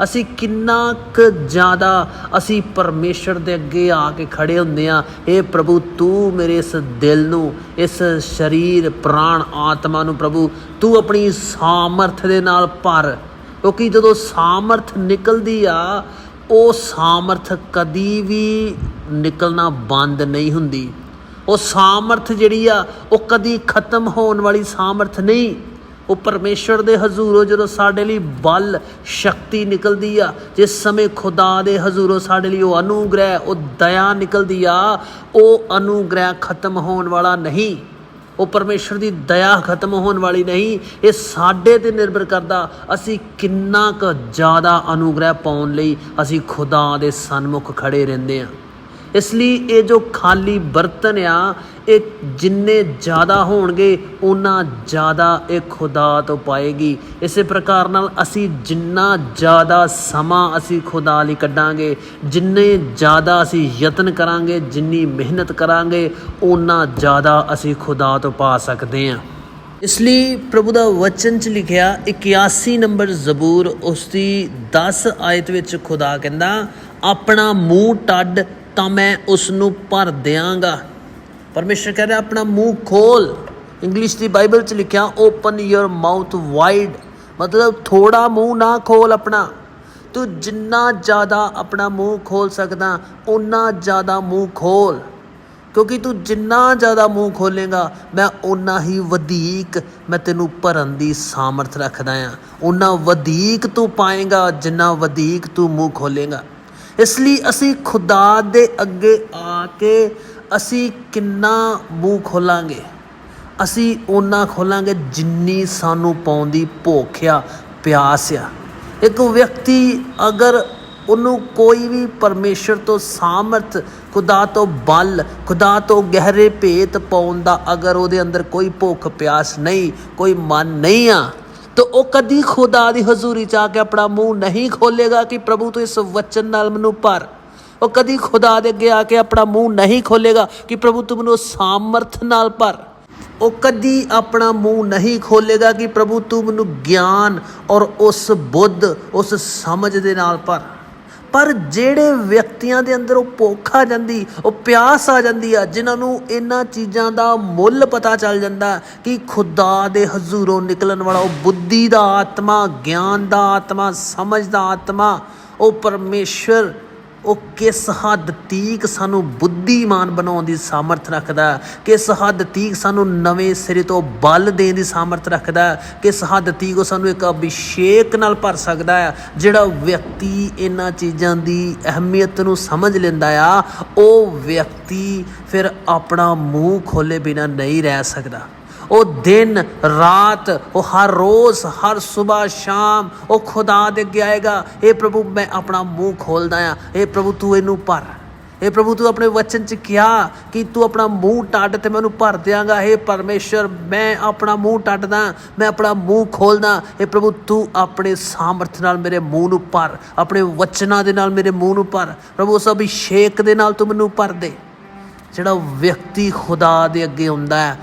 ਅਸੀਂ ਕਿੰਨਾ ਕੁ ਜ਼ਿਆਦਾ ਅਸੀਂ ਪਰਮੇਸ਼ਰ ਦੇ ਅੱਗੇ ਆ ਕੇ ਖੜੇ ਹੁੰਦੇ ਆ ਇਹ ਪ੍ਰਭੂ, ਤੂੰ ਮੇਰੇ ਇਸ ਦਿਲ ਨੂੰ, ਇਸ ਸਰੀਰ, ਪ੍ਰਾਣ, ਆਤਮਾ ਨੂੰ ਪ੍ਰਭੂ, ਤੂੰ ਆਪਣੀ ਸਾਮਰਥ ਦੇ ਨਾਲ ਭਰ। ਕਿਉਂਕਿ ਜਦੋਂ ਸਾਮਰਥ ਨਿਕਲਦੀ ਆ, ਉਹ ਸਾਮਰਥ ਕਦੀ ਵੀ ਨਿਕਲਣਾ ਬੰਦ ਨਹੀਂ ਹੁੰਦੀ। ਉਹ ਸਾਮਰਥ ਜਿਹੜੀ ਆ, ਉਹ ਕਦੀ ਖਤਮ ਹੋਣ ਵਾਲੀ ਸਾਮਰਥ ਨਹੀਂ। ਉਹ ਪਰਮੇਸ਼ਰ ਦੇ ਹਜ਼ੂਰੋਂ ਜਦੋਂ ਸਾਡੇ ਲਈ ਬਲ, ਸ਼ਕਤੀ ਨਿਕਲਦੀ ਆ। ਜਿਸ ਸਮੇਂ ਖੁਦਾ ਦੇ ਹਜ਼ੂਰੋਂ ਸਾਡੇ ਲਈ ਉਹ ਅਨੁਗ੍ਰਹਿ, ਉਹ ਦਇਆ ਨਿਕਲਦੀ ਆ, ਉਹ ਅਨੁਗ੍ਰਹਿ ਖਤਮ ਹੋਣ ਵਾਲਾ ਨਹੀਂ। ਉਹ ਪਰਮੇਸ਼ਰ ਦੀ ਦਇਆ ਖਤਮ ਹੋਣ ਵਾਲੀ ਨਹੀਂ। ਇਹ ਸਾਡੇ ਤੇ ਨਿਰਭਰ ਕਰਦਾ, ਅਸੀਂ ਕਿੰਨਾ ਕੁ ਜ਼ਿਆਦਾ ਅਨੁਗ੍ਰਹਿ ਪਾਉਣ ਲਈ ਅਸੀਂ ਖੁਦਾ ਦੇ ਸਨਮੁਖ ਖੜੇ ਰਹਿੰਦੇ ਹਾਂ ਇਸ ਲਈ ਇਹ ਜੋ ਖਾਲੀ ਬਰਤਨ ਆ, ਇਹ ਜਿੰਨੇ ਜ਼ਿਆਦਾ ਹੋਣਗੇ ਉਹਨਾਂ ਜ਼ਿਆਦਾ ਇਹ ਖੁਦਾ ਤੋਂ ਪਾਏਗੀ। ਇਸੇ ਪ੍ਰਕਾਰ ਨਾਲ ਅਸੀਂ ਜਿੰਨਾ ਜ਼ਿਆਦਾ ਸਮਾਂ ਅਸੀਂ ਖੁਦਾ ਲਈ ਕੱਢਾਂਗੇ, ਜਿੰਨੇ ਜ਼ਿਆਦਾ ਅਸੀਂ ਯਤਨ ਕਰਾਂਗੇ, ਜਿੰਨੀ ਮਿਹਨਤ ਕਰਾਂਗੇ ਉਹਨਾਂ ਜ਼ਿਆਦਾ ਅਸੀਂ ਖੁਦਾ ਤੋਂ ਪਾ ਸਕਦੇ ਹਾਂ। ਇਸ ਲਈ ਪ੍ਰਭੂ ਦਾ ਵਚਨ ਚ ਲਿਖਿਆ 81 ਨੰਬਰ ਜ਼ਬੂਰ, ਉਸ ਦੀ 10 ਆਇਤ ਵਿੱਚ ਖੁਦਾ ਕਹਿੰਦਾ, ਆਪਣਾ ਮੂੰਹ ਟੱਡ ਤਾਂ ਮੈਂ ਉਸ ਨੂੰ ਭਰ ਦਿਆਂਗਾ। ਪਰਮੇਸ਼ਰ ਕਹਿੰਦਾ ਆਪਣਾ ਮੂੰਹ ਖੋਲ। ਇੰਗਲਿਸ਼ ਦੀ ਬਾਈਬਲ ਚ ਲਿਖਿਆ ਓਪਨ ਯੋਰ ਮਾਊਥ ਵਾਈਡ ਮਤਲਬ ਥੋੜਾ ਮੂੰਹ ਨਾ ਖੋਲ ਆਪਣਾ। ਤੂੰ ਜਿੰਨਾ ਜ਼ਿਆਦਾ ਆਪਣਾ ਮੂੰਹ ਖੋਲ ਸਕਦਾ, ਓਨਾ ਜ਼ਿਆਦਾ ਮੂੰਹ ਖੋਲ। ਕਿਉਂਕਿ ਤੂੰ ਜਿੰਨਾ ਜ਼ਿਆਦਾ ਮੂੰਹ ਖੋਲੇਗਾ, ਮੈਂ ਓਨਾ ਹੀ ਵਧੇਕ ਮੈਂ ਤੈਨੂੰ ਭਰਨ ਦੀ ਸਾਮਰਥ ਰੱਖਦਾ ਆ। ਓਨਾ ਵਧੇਕ ਤੂੰ ਪਾਏਗਾ, ਜਿੰਨਾ ਵਧੇਕ ਤੂੰ ਮੂੰਹ ਖੋਲੇਗਾ। ਇਸ ਲਈ ਅਸੀਂ ਖੁਦਾ ਦੇ ਅੱਗੇ ਆ ਕੇ ਅਸੀਂ ਕਿੰਨਾ ਮੂੰਹ ਖੋਲਾਂਗੇ? ਅਸੀਂ ਓਨਾ ਖੋਲਾਂਗੇ ਜਿੰਨੀ ਸਾਨੂੰ ਪਾਉਣ ਦੀ ਭੁੱਖ ਆ ਪਿਆਸ ਆ ਇੱਕ ਵਿਅਕਤੀ ਅਗਰ ਉਹਨੂੰ ਕੋਈ ਵੀ ਪਰਮੇਸ਼ਰ ਤੋਂ ਸਾਮਰਥ, ਖੁਦਾ ਤੋਂ ਬਲ, ਖੁਦਾ ਤੋਂ ਗਹਿਰੇ ਭੇਤ ਪਾਉਣ ਦਾ ਅਗਰ ਉਹਦੇ ਅੰਦਰ ਕੋਈ ਭੁੱਖ, ਪਿਆਸ ਨਹੀਂ, ਕੋਈ ਮਨ ਨਹੀਂ ਆ ਤਾਂ ਉਹ ਕਦੀ ਖੁਦਾ ਦੀ ਹਜ਼ੂਰੀ ਚ ਆ ਕੇ ਆਪਣਾ ਮੂੰਹ ਨਹੀਂ ਖੋਲੇਗਾ ਕਿ ਪ੍ਰਭੂ ਤੂੰ ਇਸ ਵਚਨ ਨਾਲ ਮੈਨੂੰ ਭਰ। ਉਹ ਕਦੀ ਖੁਦਾ ਦੇ ਅੱਗੇ ਆ ਕੇ ਆਪਣਾ ਮੂੰਹ ਨਹੀਂ ਖੋਲੇਗਾ ਕਿ ਪ੍ਰਭੂ ਤੂੰ ਮੈਨੂੰ ਸਾਮਰਥ ਨਾਲ ਭਰ। ਉਹ ਕਦੀ ਆਪਣਾ ਮੂੰਹ ਨਹੀਂ ਖੋਲੇਗਾ ਕਿ ਪ੍ਰਭੂ ਤੂੰ ਮੈਨੂੰ ਗਿਆਨ ਔਰ ਉਸ ਬੁੱਧ, ਉਸ ਸਮਝ ਦੇ ਨਾਲ ਭਰ। ਪਰ ਜਿਹੜੇ ਵਿਅਕਤੀਆਂ ਦੇ ਅੰਦਰ ਉਹ ਭੁੱਖ ਆ ਜਾਂਦੀ, ਉਹ ਪਿਆਸ ਆ ਜਾਂਦੀ ਆ, ਜਿਨ੍ਹਾਂ ਨੂੰ ਇਹਨਾਂ ਚੀਜ਼ਾਂ ਦਾ ਮੁੱਲ ਪਤਾ ਚੱਲ ਜਾਂਦਾ ਕਿ ਖੁਦਾ ਦੇ ਹਜ਼ੂਰੋਂ ਨਿਕਲਣ ਵਾਲਾ ਉਹ ਬੁੱਧੀ ਦਾ ਆਤਮਾ, ਗਿਆਨ ਦਾ ਆਤਮਾ, ਸਮਝ ਦਾ ਆਤਮਾ, ਉਹ ਪਰਮੇਸ਼ਰ ਉਹ ਕਿਸ ਹੱਦ ਤੀਕ ਸਾਨੂੰ ਬੁੱਧੀਮਾਨ ਬਣਾਉਣ ਦੀ ਸਾਮਰਥ ਰੱਖਦਾ, ਕਿਸ ਹੱਦ ਤੀਕ ਸਾਨੂੰ ਨਵੇਂ ਸਿਰੇ ਤੋਂ ਬਲ ਦੇਣ ਦੀ ਸਾਮਰਥ ਰੱਖਦਾ, ਕਿਸ ਹੱਦ ਤੀਕ ਉਹ ਸਾਨੂੰ ਇੱਕ ਅਭਿਸ਼ੇਕ ਨਾਲ ਭਰ ਸਕਦਾ ਹੈ ਜਿਹੜਾ ਵਿਅਕਤੀ ਇਹਨਾਂ ਚੀਜ਼ਾਂ ਦੀ ਅਹਿਮੀਅਤ ਨੂੰ ਸਮਝ ਲੈਂਦਾ ਆ, ਉਹ ਵਿਅਕਤੀ ਫਿਰ ਆਪਣਾ ਮੂੰਹ ਖੋਲੇ ਬਿਨਾ ਨਹੀਂ ਰਹਿ ਸਕਦਾ। ਉਹ ਦਿਨ, ਰਾਤ, ਉਹ ਹਰ ਰੋਜ਼, ਹਰ ਸਵੇਰ ਸ਼ਾਮ, ਉਹ ਖੁਦਾ ਦੇ ਅੱਗੇ ਆਏਗਾ ਇਹ ਪ੍ਰਭੂ, ਮੈਂ ਆਪਣਾ ਮੂੰਹ ਖੋਲਦਾ ਆ ਇਹ ਪ੍ਰਭੂ, ਤੂੰ ਇਹਨੂੰ ਭਰ। ਇਹ ਪ੍ਰਭੂ, ਤੂੰ ਆਪਣੇ ਵਚਨ ਚ ਕਿਹਾ ਕਿ ਤੂੰ ਆਪਣਾ ਮੂੰਹ ਟੱਟ ਤੇ ਮੈਨੂੰ ਭਰ ਦਿਆਂਗਾ। ਇਹ ਪਰਮੇਸ਼ਰ, ਮੈਂ ਆਪਣਾ ਮੂੰਹ ਟੱਟਦਾ ਮੈਂ ਆਪਣਾ ਮੂੰਹ ਖੋਲਦਾ। ਇਹ ਪ੍ਰਭੂ, ਤੂੰ ਆਪਣੇ ਸਾਮਰਥ ਨਾਲ ਮੇਰੇ ਮੂੰਹ ਨੂੰ ਭਰ, ਆਪਣੇ ਵਚਨਾਂ ਦੇ ਨਾਲ ਮੇਰੇ ਮੂੰਹ ਨੂੰ ਭਰ। ਪ੍ਰਭੂ, ਉਸ ਅਭਿਸ਼ੇਕ ਦੇ ਨਾਲ ਤੂੰ ਮੈਨੂੰ ਭਰ ਦੇ। ਜਿਹੜਾ ਵਿਅਕਤੀ ਖੁਦਾ ਦੇ ਅੱਗੇ ਹੁੰਦਾ ਹੈ,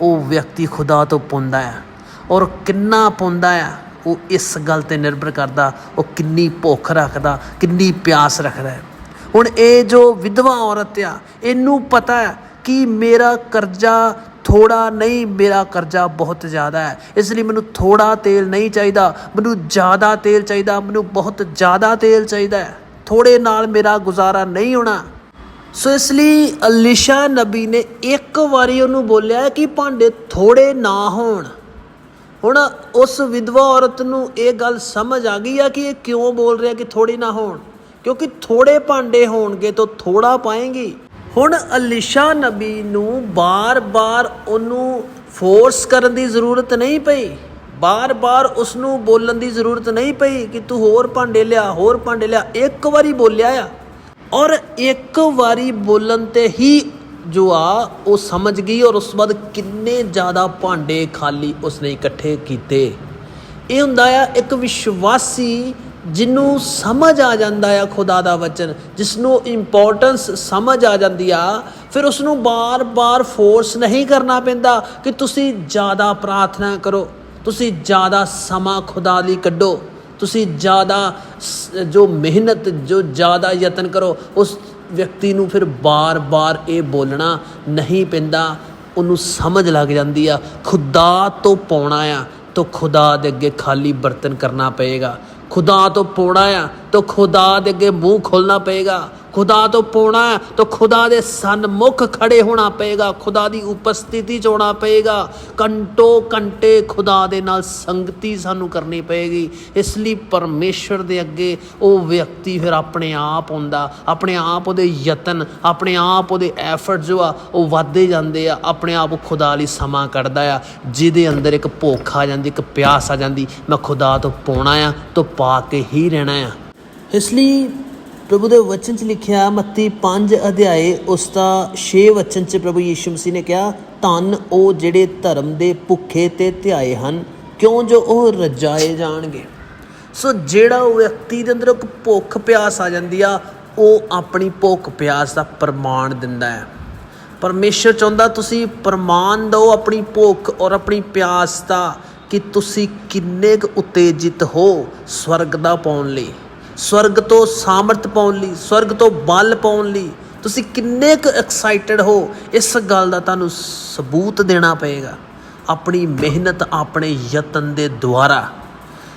ਉਹ ਵਿਅਕਤੀ ਖੁਦਾ ਤੋਂ ਪੁੰਦਾ ਹੈ। ਔਰ ਕਿੰਨਾ ਪੁੰਦਾ ਹੈ, ਉਹ ਇਸ ਗੱਲ ਤੇ ਨਿਰਭਰ ਕਰਦਾ, ਉਹ ਕਿੰਨੀ ਭੁੱਖ ਰੱਖਦਾ, ਕਿੰਨੀ ਪਿਆਸ ਰੱਖਦਾ ਹੈ। ਹੁਣ ਇਹ ਜੋ ਵਿਧਵਾ ਔਰਤ ਆ, ਇਹਨੂੰ ਪਤਾ ਹੈ ਕਿ ਮੇਰਾ ਕਰਜ਼ਾ ਥੋੜਾ ਨਹੀਂ, ਮੇਰਾ ਕਰਜ਼ਾ ਬਹੁਤ ਜ਼ਿਆਦਾ ਹੈ। ਇਸ ਲਈ ਮੈਨੂੰ ਥੋੜਾ ਤੇਲ ਨਹੀਂ ਚਾਹੀਦਾ, ਮੈਨੂੰ ਜ਼ਿਆਦਾ ਤੇਲ ਚਾਹੀਦਾ, ਮੈਨੂੰ ਬਹੁਤ ਜ਼ਿਆਦਾ ਤੇਲ ਚਾਹੀਦਾ ਹੈ। ਥੋੜੇ ਨਾਲ ਮੇਰਾ ਗੁਜ਼ਾਰਾ ਨਹੀਂ ਹੋਣਾ। ਸੋ ਇਸ ਲਈ ਅਲੀਸ਼ਾ ਨਬੀ ਨੇ ਇੱਕ ਵਾਰੀ ਉਹਨੂੰ ਬੋਲਿਆ ਕਿ ਭਾਂਡੇ ਥੋੜੇ ਨਾ ਹੋਣ। ਹੁਣ ਉਸ ਵਿਧਵਾ ਔਰਤ ਨੂੰ ਇਹ ਗੱਲ ਸਮਝ ਆ ਗਈ ਆ ਕਿ ਇਹ ਕਿਉਂ ਬੋਲ ਰਿਹਾ ਕਿ ਥੋੜੇ ਨਾ ਹੋਣ? ਕਿਉਂਕਿ ਥੋੜੇ ਭਾਂਡੇ ਹੋਣਗੇ ਤਾਂ ਥੋੜਾ ਪਾਏਗੀ। ਹੁਣ ਅਲੀਸ਼ਾ ਨਬੀ ਨੂੰ ਬਾਰ-ਬਾਰ ਉਹਨੂੰ ਫੋਰਸ ਕਰਨ ਦੀ ਜ਼ਰੂਰਤ ਨਹੀਂ ਪਈ। ਬਾਰ-ਬਾਰ ਉਸ ਨੂੰ ਬੋਲਣ ਦੀ ਜ਼ਰੂਰਤ ਨਹੀਂ ਪਈ ਕਿ ਤੂੰ ਹੋਰ ਭਾਂਡੇ ਲਿਆ, ਹੋਰ ਭਾਂਡੇ ਲਿਆ। ਇੱਕ ਵਾਰੀ ਬੋਲਿਆ ਆ। ਔਰ ਇੱਕ ਵਾਰੀ ਬੋਲਣ ਤੇ ਹੀ ਜੋ ਆ, ਉਹ ਸਮਝ ਗਈ ਔਰ ਉਸ ਤੋਂ ਬਾਅਦ ਕਿੰਨੇ ਜ਼ਿਆਦਾ ਭਾਂਡੇ ਖਾਲੀ ਉਸਨੇ ਇਕੱਠੇ ਕੀਤੇ। ਇਹ ਹੁੰਦਾ ਆ, ਇੱਕ ਵਿਸ਼ਵਾਸੀ ਜਿਹਨੂੰ ਸਮਝ ਆ ਜਾਂਦਾ ਆ ਖੁਦਾ ਦਾ ਵਚਨ ਜਿਸ ਨੂੰ ਇੰਪੋਰਟੈਂਸ ਸਮਝ ਆ ਜਾਂਦੀ ਆ ਫਿਰ ਉਸ ਨੂੰ ਬਾਰ-ਬਾਰ ਫੋਰਸ ਨਹੀਂ ਕਰਨਾ ਪੈਂਦਾ ਕਿ ਤੁਸੀਂ ਜ਼ਿਆਦਾ ਪ੍ਰਾਰਥਨਾ ਕਰੋ ਤੁਸੀਂ ਜ਼ਿਆਦਾ ਸਮਾਂ ਖੁਦਾ ਲਈ ਕੱਢੋ ਤੁਸੀਂ ਜ਼ਿਆਦਾ ਜੋ ਮਿਹਨਤ ਜੋ ਜ਼ਿਆਦਾ ਯਤਨ ਕਰੋ ਉਸ ਵਿਅਕਤੀ ਨੂੰ ਫਿਰ ਬਾਰ-ਬਾਰ ਇਹ ਬੋਲਣਾ ਨਹੀਂ ਪੈਂਦਾ ਉਹਨੂੰ ਸਮਝ ਲੱਗ ਜਾਂਦੀ ਆ ਖੁਦਾ ਤੋਂ ਪਾਉਣਾ ਆ ਤਾਂ ਖੁਦਾ ਦੇ ਅੱਗੇ ਖਾਲੀ ਬਰਤਨ ਕਰਨਾ ਪਏਗਾ ਖੁਦਾ ਤੋਂ ਪਾਉਣਾ ਆ ਤਾਂ ਖੁਦਾ ਦੇ ਅੱਗੇ ਮੂੰਹ ਖੋਲਣਾ ਪਏਗਾ। ਖੁਦਾ ਤੋਂ ਪਾਉਣਾ ਹੈ, ਤਾਂ ਖੁਦਾ ਦੇ ਸਨਮੁਖ ਖੜੇ ਹੋਣਾ ਪਏਗਾ, ਖੁਦਾ ਦੀ ਉਪਸਥਿਤੀ ਚ ਹੋਣਾ ਪਏਗਾ। ਘੰਟੋ ਘੰਟੇ ਖੁਦਾ ਦੇ ਨਾਲ ਸੰਗਤੀ ਸਾਨੂੰ ਕਰਨੀ ਪਏਗੀ। ਇਸ ਲਈ ਪਰਮੇਸ਼ਰ ਦੇ ਅੱਗੇ ਉਹ ਵਿਅਕਤੀ ਫਿਰ ਆਪਣੇ ਆਪ ਹੁੰਦਾ। ਆਪਣੇ ਆਪ ਉਹਦੇ ਯਤਨ, ਆਪਣੇ ਆਪ ਉਹਦੇ ਐਫਰਟ ਜੋ ਆ, ਉਹ ਵੱਧਦੇ ਜਾਂਦੇ ਆ। ਆਪਣੇ ਆਪ ਉਹ ਖੁਦਾ ਲਈ ਸਮਾਂ ਕੱਢਦਾ ਆ, ਜਿਹਦੇ ਅੰਦਰ ਇੱਕ ਭੁੱਖ ਆ ਜਾਂਦੀ, ਇੱਕ ਪਿਆਸ ਆ ਜਾਂਦੀ। ਮੈਂ ਖੁਦਾ ਤੋਂ ਪਾਉਣਾ ਆ, ਤੋਂ ਪਾ ਕੇ ਹੀ ਰਹਿਣਾ ਆ। ਇਸ ਲਈ ਪ੍ਰਭੂ ਦੇ ਵਚਨ 'ਚ ਲਿਖਿਆ ਮੱਤੀ 5 ਅਧਿਆਏ, ਉਸ ਦਾ 6 ਵਚਨ 'ਚ ਪ੍ਰਭੂ ਯੀਸ਼ੂ ਮਸੀਹ ਨੇ ਕਿਹਾ, ਧੰਨ ਉਹ ਜਿਹੜੇ ਧਰਮ ਦੇ ਭੁੱਖੇ ਤੇ ਧਿਆਏ ਹਨ, ਕਿਉਂ ਜੋ ਉਹ ਰਜਾਏ ਜਾਣਗੇ? ਸੋ ਜਿਹੜਾ ਉਹ ਵਿਅਕਤੀ ਦੇ ਅੰਦਰ ਇੱਕ ਭੁੱਖ ਪਿਆਸ ਆ ਜਾਂਦੀ ਆ, ਉਹ ਆਪਣੀ ਭੁੱਖ ਪਿਆਸ ਦਾ ਪ੍ਰਮਾਣ ਦਿੰਦਾ ਹੈ। ਪਰਮੇਸ਼ਰ ਚਾਹੁੰਦਾ ਤੁਸੀਂ ਪ੍ਰਮਾਣ ਦਿਓ ਆਪਣੀ ਭੁੱਖ ਔਰ ਆਪਣੀ ਪਿਆਸ ਦਾ ਕਿ ਤੁਸੀਂ ਕਿੰਨੇ ਕੁ ਉਤੇਜਿਤ ਹੋ ਸਵਰਗ ਦਾ ਪਾਉਣ ਲਈ। ਸਵਰਗ ਤੋਂ ਸਾਮਰਥ ਪਾਉਣ ਲਈ, ਸਵਰਗ ਤੋਂ ਬਲ ਪਾਉਣ ਲਈ ਤੁਸੀਂ ਕਿੰਨੇ ਕੁ ਐਕਸਾਈਟਡ ਹੋ, ਇਸ ਗੱਲ ਦਾ ਤੁਹਾਨੂੰ ਸਬੂਤ ਦੇਣਾ ਪਏਗਾ। ਆਪਣੀ ਮਿਹਨਤ ਆਪਣੇ ਯਤਨ ਦੇ ਦੁਆਰਾ।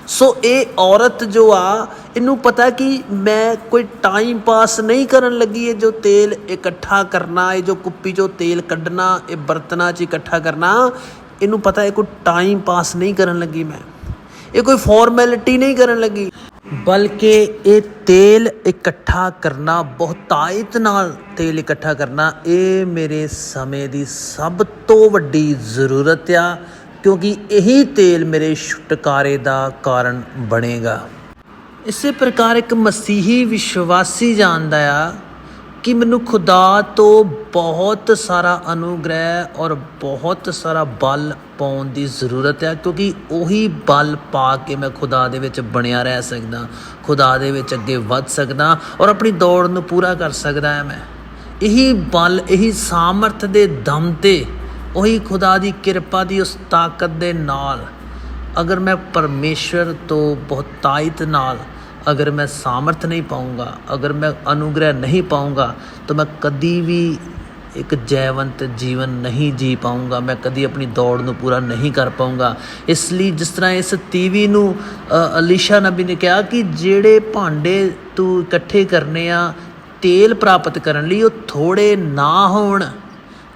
ਸੋ ਇਹ ਔਰਤ ਜੋ ਆ, ਇਹਨੂੰ ਪਤਾ ਕਿ ਮੈਂ ਕੋਈ ਟਾਈਮ ਪਾਸ ਨਹੀਂ ਕਰਨ ਲੱਗੀ, ਇਹ ਜੋ ਤੇਲ ਇਕੱਠਾ ਕਰਨਾ, ਇਹ ਜੋ ਕੁੱਪੀ ਚੋਂ ਤੇਲ ਕੱਢਣਾ, ਇਹ ਬਰਤਨਾਂ 'ਚ ਇਕੱਠਾ ਕਰਨਾ, ਇਹਨੂੰ ਪਤਾ ਇਹ ਕੋਈ ਟਾਈਮ ਪਾਸ ਨਹੀਂ ਕਰਨ ਲੱਗੀ ਮੈਂ। ਇਹ ਕੋਈ ਫਾਰਮੈਲਿਟੀ ਨਹੀਂ ਕਰਨ ਲੱਗੀ। ਬਲਕਿ ਇਹ ਤੇਲ ਇਕੱਠਾ ਕਰਨਾ, ਬਹੁਤਾਇਤ ਨਾਲ ਤੇਲ ਇਕੱਠਾ ਕਰਨਾ, ਇਹ ਮੇਰੇ ਸਮੇਂ ਦੀ ਸਭ ਤੋਂ ਵੱਡੀ ਜ਼ਰੂਰਤ ਆ, ਕਿਉਂਕਿ ਇਹੀ ਤੇਲ ਮੇਰੇ ਛੁਟਕਾਰੇ ਦਾ ਕਾਰਨ ਬਣੇਗਾ। ਇਸੇ ਪ੍ਰਕਾਰ ਇੱਕ ਮਸੀਹੀ ਵਿਸ਼ਵਾਸੀ ਜਾਣਦਾ ਆ ਕਿ ਮੈਨੂੰ ਖੁਦਾ ਤੋਂ ਬਹੁਤ ਸਾਰਾ ਅਨੁਗ੍ਰਹਿ ਔਰ ਬਹੁਤ ਸਾਰਾ ਬਲ ਪਾਉਣ ਦੀ ਜ਼ਰੂਰਤ ਹੈ, ਕਿਉਂਕਿ ਉਹੀ ਬਲ ਪਾ ਕੇ ਮੈਂ ਖੁਦਾ ਦੇ ਵਿੱਚ ਬਣਿਆ ਰਹਿ ਸਕਦਾ, ਖੁਦਾ ਦੇ ਵਿੱਚ ਅੱਗੇ ਵੱਧ ਸਕਦਾ ਔਰ ਆਪਣੀ ਦੌੜ ਨੂੰ ਪੂਰਾ ਕਰ ਸਕਦਾ ਹਾਂ ਮੈਂ। ਇਹੀ ਬਲ, ਇਹੀ ਸਾਮਰਥ ਦੇ ਦਮ ਤੇ, ਉਹੀ ਖੁਦਾ ਦੀ ਕਿਰਪਾ ਦੀ ਉਸ ਤਾਕਤ ਦੇ ਨਾਲ, ਅਗਰ ਮੈਂ ਪਰਮੇਸ਼ਰ ਤੋਂ ਬਹੁਤਾਇਤ ਨਾਲ ਅਗਰ ਮੈਂ ਸਾਮਰਥ ਨਹੀਂ ਪਾਉਂਗਾ, ਅਗਰ ਮੈਂ ਅਨੁਗ੍ਰਹਿ ਨਹੀਂ ਪਾਉਂਗਾ, ਤਾਂ ਮੈਂ ਕਦੀ ਵੀ ਇੱਕ ਜੈਵੰਤ ਜੀਵਨ ਨਹੀਂ ਜੀ ਪਾਉਂਗਾ, ਮੈਂ ਕਦੀ ਆਪਣੀ ਦੌੜ ਨੂੰ ਪੂਰਾ ਨਹੀਂ ਕਰ ਪਾਉਂਗਾ। ਇਸ ਲਈ ਜਿਸ ਤਰ੍ਹਾਂ ਇਸ ਤੀਵੀ ਨੂੰ ਅਲੀਸ਼ਾ ਨਬੀ ਨੇ ਕਿਹਾ ਕਿ ਜਿਹੜੇ ਭਾਂਡੇ ਤੂੰ ਇਕੱਠੇ ਕਰਨੇ ਆ, ਤੇਲ ਪ੍ਰਾਪਤ ਕਰਨ ਲਈ ਉਹ ਥੋੜੇ ਨਾ ਹੋਣ,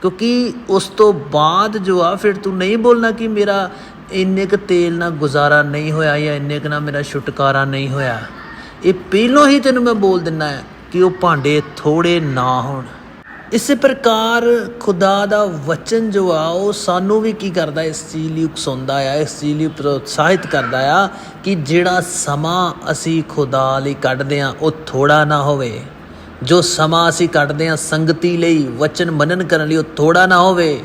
ਕਿਉਂਕਿ ਉਸ ਤੋਂ ਬਾਅਦ ਜੋ ਆ, ਫਿਰ ਤੂੰ ਨਹੀਂ ਬੋਲਣਾ ਕਿ ਮੇਰਾ ਇੰਨੇ ਕ ਤੇਲ ਨਾਲ ਗੁਜ਼ਾਰਾ ਨਹੀਂ ਹੋਇਆ ਜਾਂ ਇੰਨੇ ਕ ਨਾਲ ਮੇਰਾ ਛੁਟਕਾਰਾ ਨਹੀਂ ਹੋਇਆ। ਇਹ ਪਹਿਲੋਂ ਹੀ ਤੈਨੂੰ ਮੈਂ ਬੋਲ ਦਿੰਨਾ ਹੈ ਕਿ ਉਹ ਭਾਂਡੇ ਥੋੜੇ ਨਾ ਹੋਣ। ਇਸੇ ਪ੍ਰਕਾਰ ਖੁਦਾ ਦਾ ਵਚਨ ਜੋ ਆ, ਉਹ ਸਾਨੂੰ ਵੀ ਕੀ ਕਰਦਾ ਇਸ ਚੀਜ਼ ਲਈ ਉਕਸਾਉਂਦਾ ਆ, ਇਸ ਚੀਜ਼ ਲਈ ਪ੍ਰੋਤਸਾਹਿਤ ਕਰਦਾ ਆ ਕਿ ਜਿਹੜਾ ਸਮਾਂ ਅਸੀਂ ਖੁਦਾ ਲਈ ਕੱਢਦੇ ਆ ਉਹ ਥੋੜਾ ਨਾ ਹੋਵੇ। ਜੋ ਸਮਾਂ ਅਸੀਂ ਕੱਢਦੇ ਆ ਸੰਗਤੀ ਲਈ, ਵਚਨ ਮੰਨਣ ਕਰਨ ਲਈ ਉਹ ਥੋੜਾ ਨਾ ਹੋਵੇ।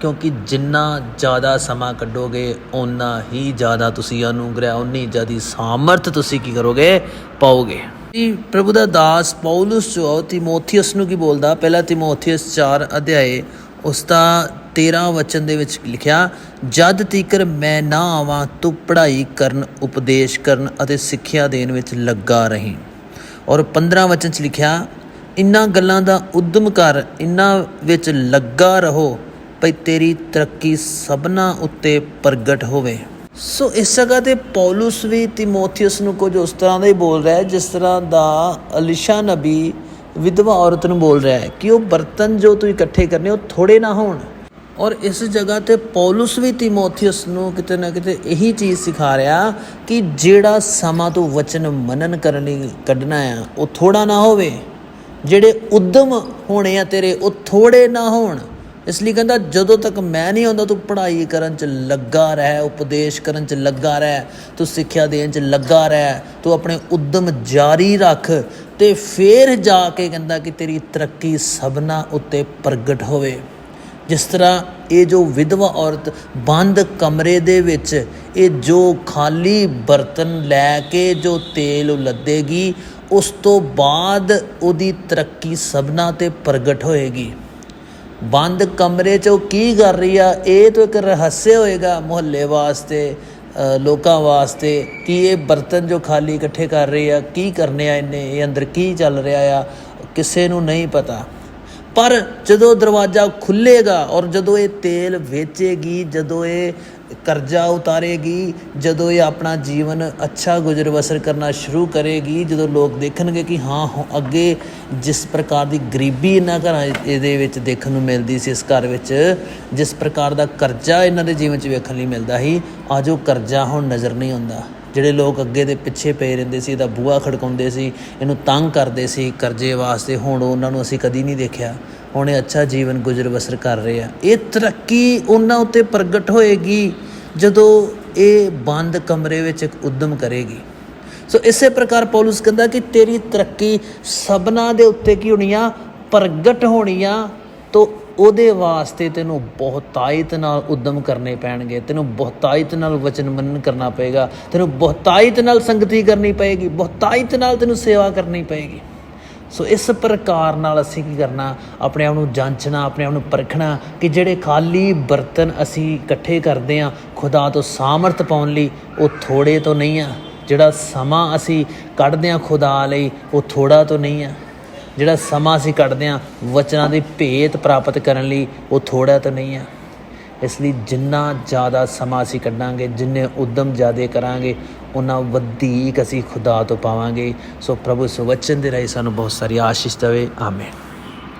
ਕਿਉਂਕਿ ਜਿੰਨਾ ਜ਼ਿਆਦਾ ਸਮਾਂ ਕੱਢੋਗੇ, ਓਨਾ ਹੀ ਜ਼ਿਆਦਾ ਤੁਸੀਂ ਅਨੁਗ੍ਰਹਿ ਉਨੀ ਜ਼ਿਆਦੀ ਸਾਮਰਥ ਤੁਸੀਂ ਕੀ ਕਰੋਗੇ? ਪਾਓਗੇ। ਜੀ, ਪ੍ਰਭੂ ਦਾ ਦਾਸ ਪੌਲਸ ਜੋ ਤਿਮੋਥੀਅਸ ਨੂੰ ਕੀ ਬੋਲਦਾ? ਪਹਿਲਾ ਤਿਮੋਥੀਅਸ 4 ਅਧਿਆਏ, ਉਸ ਦਾ 13 ਵਚਨ ਦੇ ਵਿੱਚ ਲਿਖਿਆ, ਜਦ ਤੀਕਰ ਮੈਂ ਨਾ ਆਵਾਂ, ਤੂੰ ਪੜ੍ਹਾਈ ਕਰਨ, ਉਪਦੇਸ਼ ਕਰਨ ਅਤੇ ਸਿੱਖਿਆ ਦੇਣ ਵਿੱਚ ਲੱਗਾ ਰਹੀਂ। ਔਰ 15 ਵਚਨ ਚ ਲਿਖਿਆ, ਇਨ੍ਹਾਂ ਗੱਲਾਂ ਦਾ ਉਦਮ ਕਰ, ਇਨ੍ਹਾਂ ਵਿੱਚ ਲੱਗਾ ਰਹੋ ਭਈ ਤੇਰੀ ਤਰੱਕੀ ਸਭਨਾ ਉੱਤੇ ਪ੍ਰਗਟ ਹੋਵੇ। ਸੋ ਇਸ ਜਗ੍ਹਾ ਤੇ ਪੌਲਸ ਵੀ ਤਿਮੋਥੀਅਸ ਨੂੰ ਕੁਝ ਉਸ ਤਰ੍ਹਾਂ ਦਾ ਹੀ ਬੋਲ ਰਿਹਾ ਹੈ, ਜਿਸ ਤਰ੍ਹਾਂ ਦਾ ਅਲੀਸ਼ਾ ਨਬੀ ਵਿਧਵਾ ਔਰਤ ਨੂੰ ਬੋਲ ਰਿਹਾ ਹੈ ਕਿ ਉਹ ਬਰਤਨ ਜੋ ਤੂੰ ਇਕੱਠੇ ਕਰਨੇ, ਉਹ ਥੋੜੇ ਨਾ ਹੋਣ। ਔਰ ਇਸ ਜਗ੍ਹਾ ਤੇ ਪੌਲਸ ਵੀ ਤਿਮੋਥੀਅਸ ਨੂੰ ਕਿਤੇ ਨਾ ਕਿਤੇ ਇਹੀ ਚੀਜ਼ ਸਿਖਾ ਰਿਹਾ ਕਿ ਜਿਹੜਾ ਸਮਾਂ ਤੋਂ ਵਚਨ ਮਨਨ ਕਰਨ ਲਈ ਕੱਢਣਾ ਆ ਉਹ ਥੋੜਾ ਨਾ ਹੋਵੇ। ਜਿਹੜੇ ਉਦਮ ਹੋਣੇ ਆ ਤੇਰੇ, ਉਹ ਥੋੜੇ ਨਾ ਹੋਣ। ਇਸ ਲਈ ਕਹਿੰਦਾ ਜਦੋਂ ਤੱਕ ਮੈਂ ਨਹੀਂ ਆਉਂਦਾ, ਤੂੰ ਪੜ੍ਹਾਈ ਕਰਨ ਚ ਲੱਗਾ ਰਹਿ, ਉਪਦੇਸ਼ ਕਰਨ ਚ ਲੱਗਾ ਰਹਿ, ਤੂੰ ਸਿੱਖਿਆ ਦੇਣ ਚ ਲੱਗਾ ਰਹਿ, ਤੂੰ ਆਪਣੇ ਉਦਮ ਜਾਰੀ ਰੱਖ ਤੇ ਫੇਰ ਜਾ ਕੇ ਕਹਿੰਦਾ ਕਿ ਤੇਰੀ ਤਰੱਕੀ ਸਭਨਾ ਉੱਤੇ ਪ੍ਰਗਟ ਹੋਵੇ। ਜਿਸ ਤਰ੍ਹਾਂ ਇਹ ਜੋ ਵਿਧਵਾ ਔਰਤ ਬੰਦ ਕਮਰੇ ਦੇ ਵਿੱਚ ਇਹ ਜੋ ਖਾਲੀ ਬਰਤਨ ਲੈ ਕੇ ਜੋ ਤੇਲ ਉਹ ਲੱਦੇਗੀ, ਉਸ ਤੋਂ ਬਾਅਦ ਉਹਦੀ ਤਰੱਕੀ ਸਭਨਾ ਤੇ ਪ੍ਰਗਟ ਹੋਏਗੀ। ਬੰਦ ਕਮਰੇ 'ਚ ਉਹ ਕੀ ਕਰ ਰਹੀ ਆ? ਇਹ ਤਾਂ ਇੱਕ ਰਹੱਸ ਹੋਏਗਾ ਮੁਹੱਲੇ ਵਾਸਤੇ ਲੋਕਾਂ ਵਾਸਤੇ ਕਿ ਇਹ ਬਰਤਨ ਜੋ ਖਾਲੀ ਇਕੱਠੇ ਕਰ ਰਹੀ ਆ, ਕੀ ਕਰਨੇ ਆ ਇਹਨੇ? ਇਹ ਅੰਦਰ ਕੀ ਚੱਲ ਰਿਹਾ ਆ? ਕਿਸੇ ਨੂੰ ਨਹੀਂ ਪਤਾ। ਪਰ ਜਦੋਂ ਦਰਵਾਜ਼ਾ ਖੁੱਲੇਗਾ ਔਰ ਜਦੋਂ ਇਹ ਤੇਲ ਵੇਚੇਗੀ, ਜਦੋਂ ਇਹ ਕਰਜ਼ਾ ਉਤਾਰੇਗੀ, ਜਦੋਂ ਇਹ ਆਪਣਾ ਜੀਵਨ ਅੱਛਾ ਗੁਜ਼ਰ ਬਸਰ ਕਰਨਾ ਸ਼ੁਰੂ ਕਰੇਗੀ, ਜਦੋਂ ਲੋਕ ਦੇਖਣਗੇ ਕਿ ਹਾਂ, ਹੁਣ ਅੱਗੇ ਜਿਸ ਪ੍ਰਕਾਰ ਦੀ ਗਰੀਬੀ ਇਹਨਾਂ ਘਰਾਂ ਇਹਦੇ ਵਿੱਚ ਦੇਖਣ ਨੂੰ ਮਿਲਦੀ ਸੀ, ਇਸ ਘਰ ਵਿੱਚ, ਜਿਸ ਪ੍ਰਕਾਰ ਦਾ ਕਰਜ਼ਾ ਇਹਨਾਂ ਦੇ ਜੀਵਨ 'ਚ ਵੇਖਣ ਲਈ ਮਿਲਦਾ ਸੀ, ਅੱਜ ਉਹ ਕਰਜ਼ਾ ਹੁਣ ਨਜ਼ਰ ਨਹੀਂ ਆਉਂਦਾ। ਜਿਹੜੇ ਲੋਕ ਅੱਗੇ ਦੇ ਪਿੱਛੇ ਪਏ ਰਹਿੰਦੇ ਸੀ ਇਹਦਾ ਬੂਹਾ ਖੜਕਾਉਂਦੇ ਸੀ, ਇਹਨੂੰ ਤੰਗ ਕਰਦੇ ਸੀ ਕਰਜ਼ੇ ਵਾਸਤੇ। ਹੁਣ ਉਹਨਾਂ ਨੂੰ ਅਸੀਂ ਕਦੀ ਨਹੀਂ ਦੇਖਿਆ। ਹੁਣ ਇਹ ਅੱਛਾ ਜੀਵਨ ਗੁਜ਼ਰ ਬਸਰ ਕਰ ਰਹੇ ਆ। ਇਹ ਤਰੱਕੀ ਉਹਨਾਂ ਉੱਤੇ ਪ੍ਰਗਟ ਹੋਏਗੀ ਜਦੋਂ ਇਹ ਬੰਦ ਕਮਰੇ ਵਿੱਚ ਇੱਕ ਉਦਮ ਕਰੇਗੀ। ਸੋ ਇਸੇ ਪ੍ਰਕਾਰ ਪੌਲਸ ਕਹਿੰਦਾ ਕਿ ਤੇਰੀ ਤਰੱਕੀ ਸਭਨਾ ਦੇ ਉੱਤੇ ਕੀ ਹੋਣੀ ਆ? ਪ੍ਰਗਟ ਹੋਣੀ ਆ। ਤੋ ਉਹਦੇ ਵਾਸਤੇ ਤੈਨੂੰ ਬਹੁਤਾਇਤ ਨਾਲ ਉਦਮ ਕਰਨੇ ਪੈਣਗੇ, ਤੈਨੂੰ ਬਹੁਤਾਇਤ ਨਾਲ ਵਚਨ ਮੰਨਣ ਕਰਨਾ ਪਏਗਾ, ਤੈਨੂੰ ਬਹੁਤਾਇਤ ਨਾਲ ਸੰਗਤੀ ਕਰਨੀ ਪਏਗੀ ਬਹੁਤਾਇਤ ਨਾਲ ਤੈਨੂੰ ਸੇਵਾ ਕਰਨੀ ਪਏਗੀ। ਸੋ ਇਸ ਪ੍ਰਕਾਰ ਨਾਲ ਅਸੀਂ ਕੀ ਕਰਨਾ? ਆਪਣੇ ਆਪ ਨੂੰ ਜਾਂਚਣਾ, ਆਪਣੇ ਆਪ ਨੂੰ ਪਰਖਣਾ ਕਿ ਜਿਹੜੇ ਖਾਲੀ ਬਰਤਨ ਅਸੀਂ ਇਕੱਠੇ ਕਰਦੇ ਆ ਖੁਦਾ ਤੋਂ ਸਾਮਰਥ ਪਾਉਣ ਲਈ ਉਹ ਥੋੜੇ ਤੋਂ ਨਹੀਂ ਆ। ਜਿਹੜਾ ਸਮਾਂ ਅਸੀਂ ਕੱਢਦੇ ਆ ਖੁਦਾ ਲਈ, ਉਹ ਥੋੜਾ ਤੋਂ ਨਹੀਂ ਆ। ਜਿਹੜਾ ਸਮਾਂ ਅਸੀਂ ਕੱਢਦੇ ਆ ਵਚਨਾਂ ਦੀ ਭੇਤ ਪ੍ਰਾਪਤ ਕਰਨ ਲਈ, ਉਹ ਥੋੜਾ ਤਾਂ ਨਹੀਂ ਆ ਇਸ ਲਈ ਜਿੰਨਾ ਜ਼ਿਆਦਾ ਸਮਾਂ ਅਸੀਂ ਕੱਢਾਂਗੇ, ਜਿੰਨੇ ਉਦਮ ਜ਼ਿਆਦੇ ਕਰਾਂਗੇ ਉਹਨਾਂ ਵਧੇਕ ਅਸੀਂ ਖੁਦਾ ਤੋਂ ਪਾਵਾਂਗੇ। ਸੋ ਪ੍ਰਭੂ ਇਸ ਵਚਨ ਦੇ ਰਾਹੀਂ ਸਾਨੂੰ ਬਹੁਤ ਸਾਰੀ ਆਸ਼ੀਸ਼ ਦੇਵੇ। ਆਮੇਨ।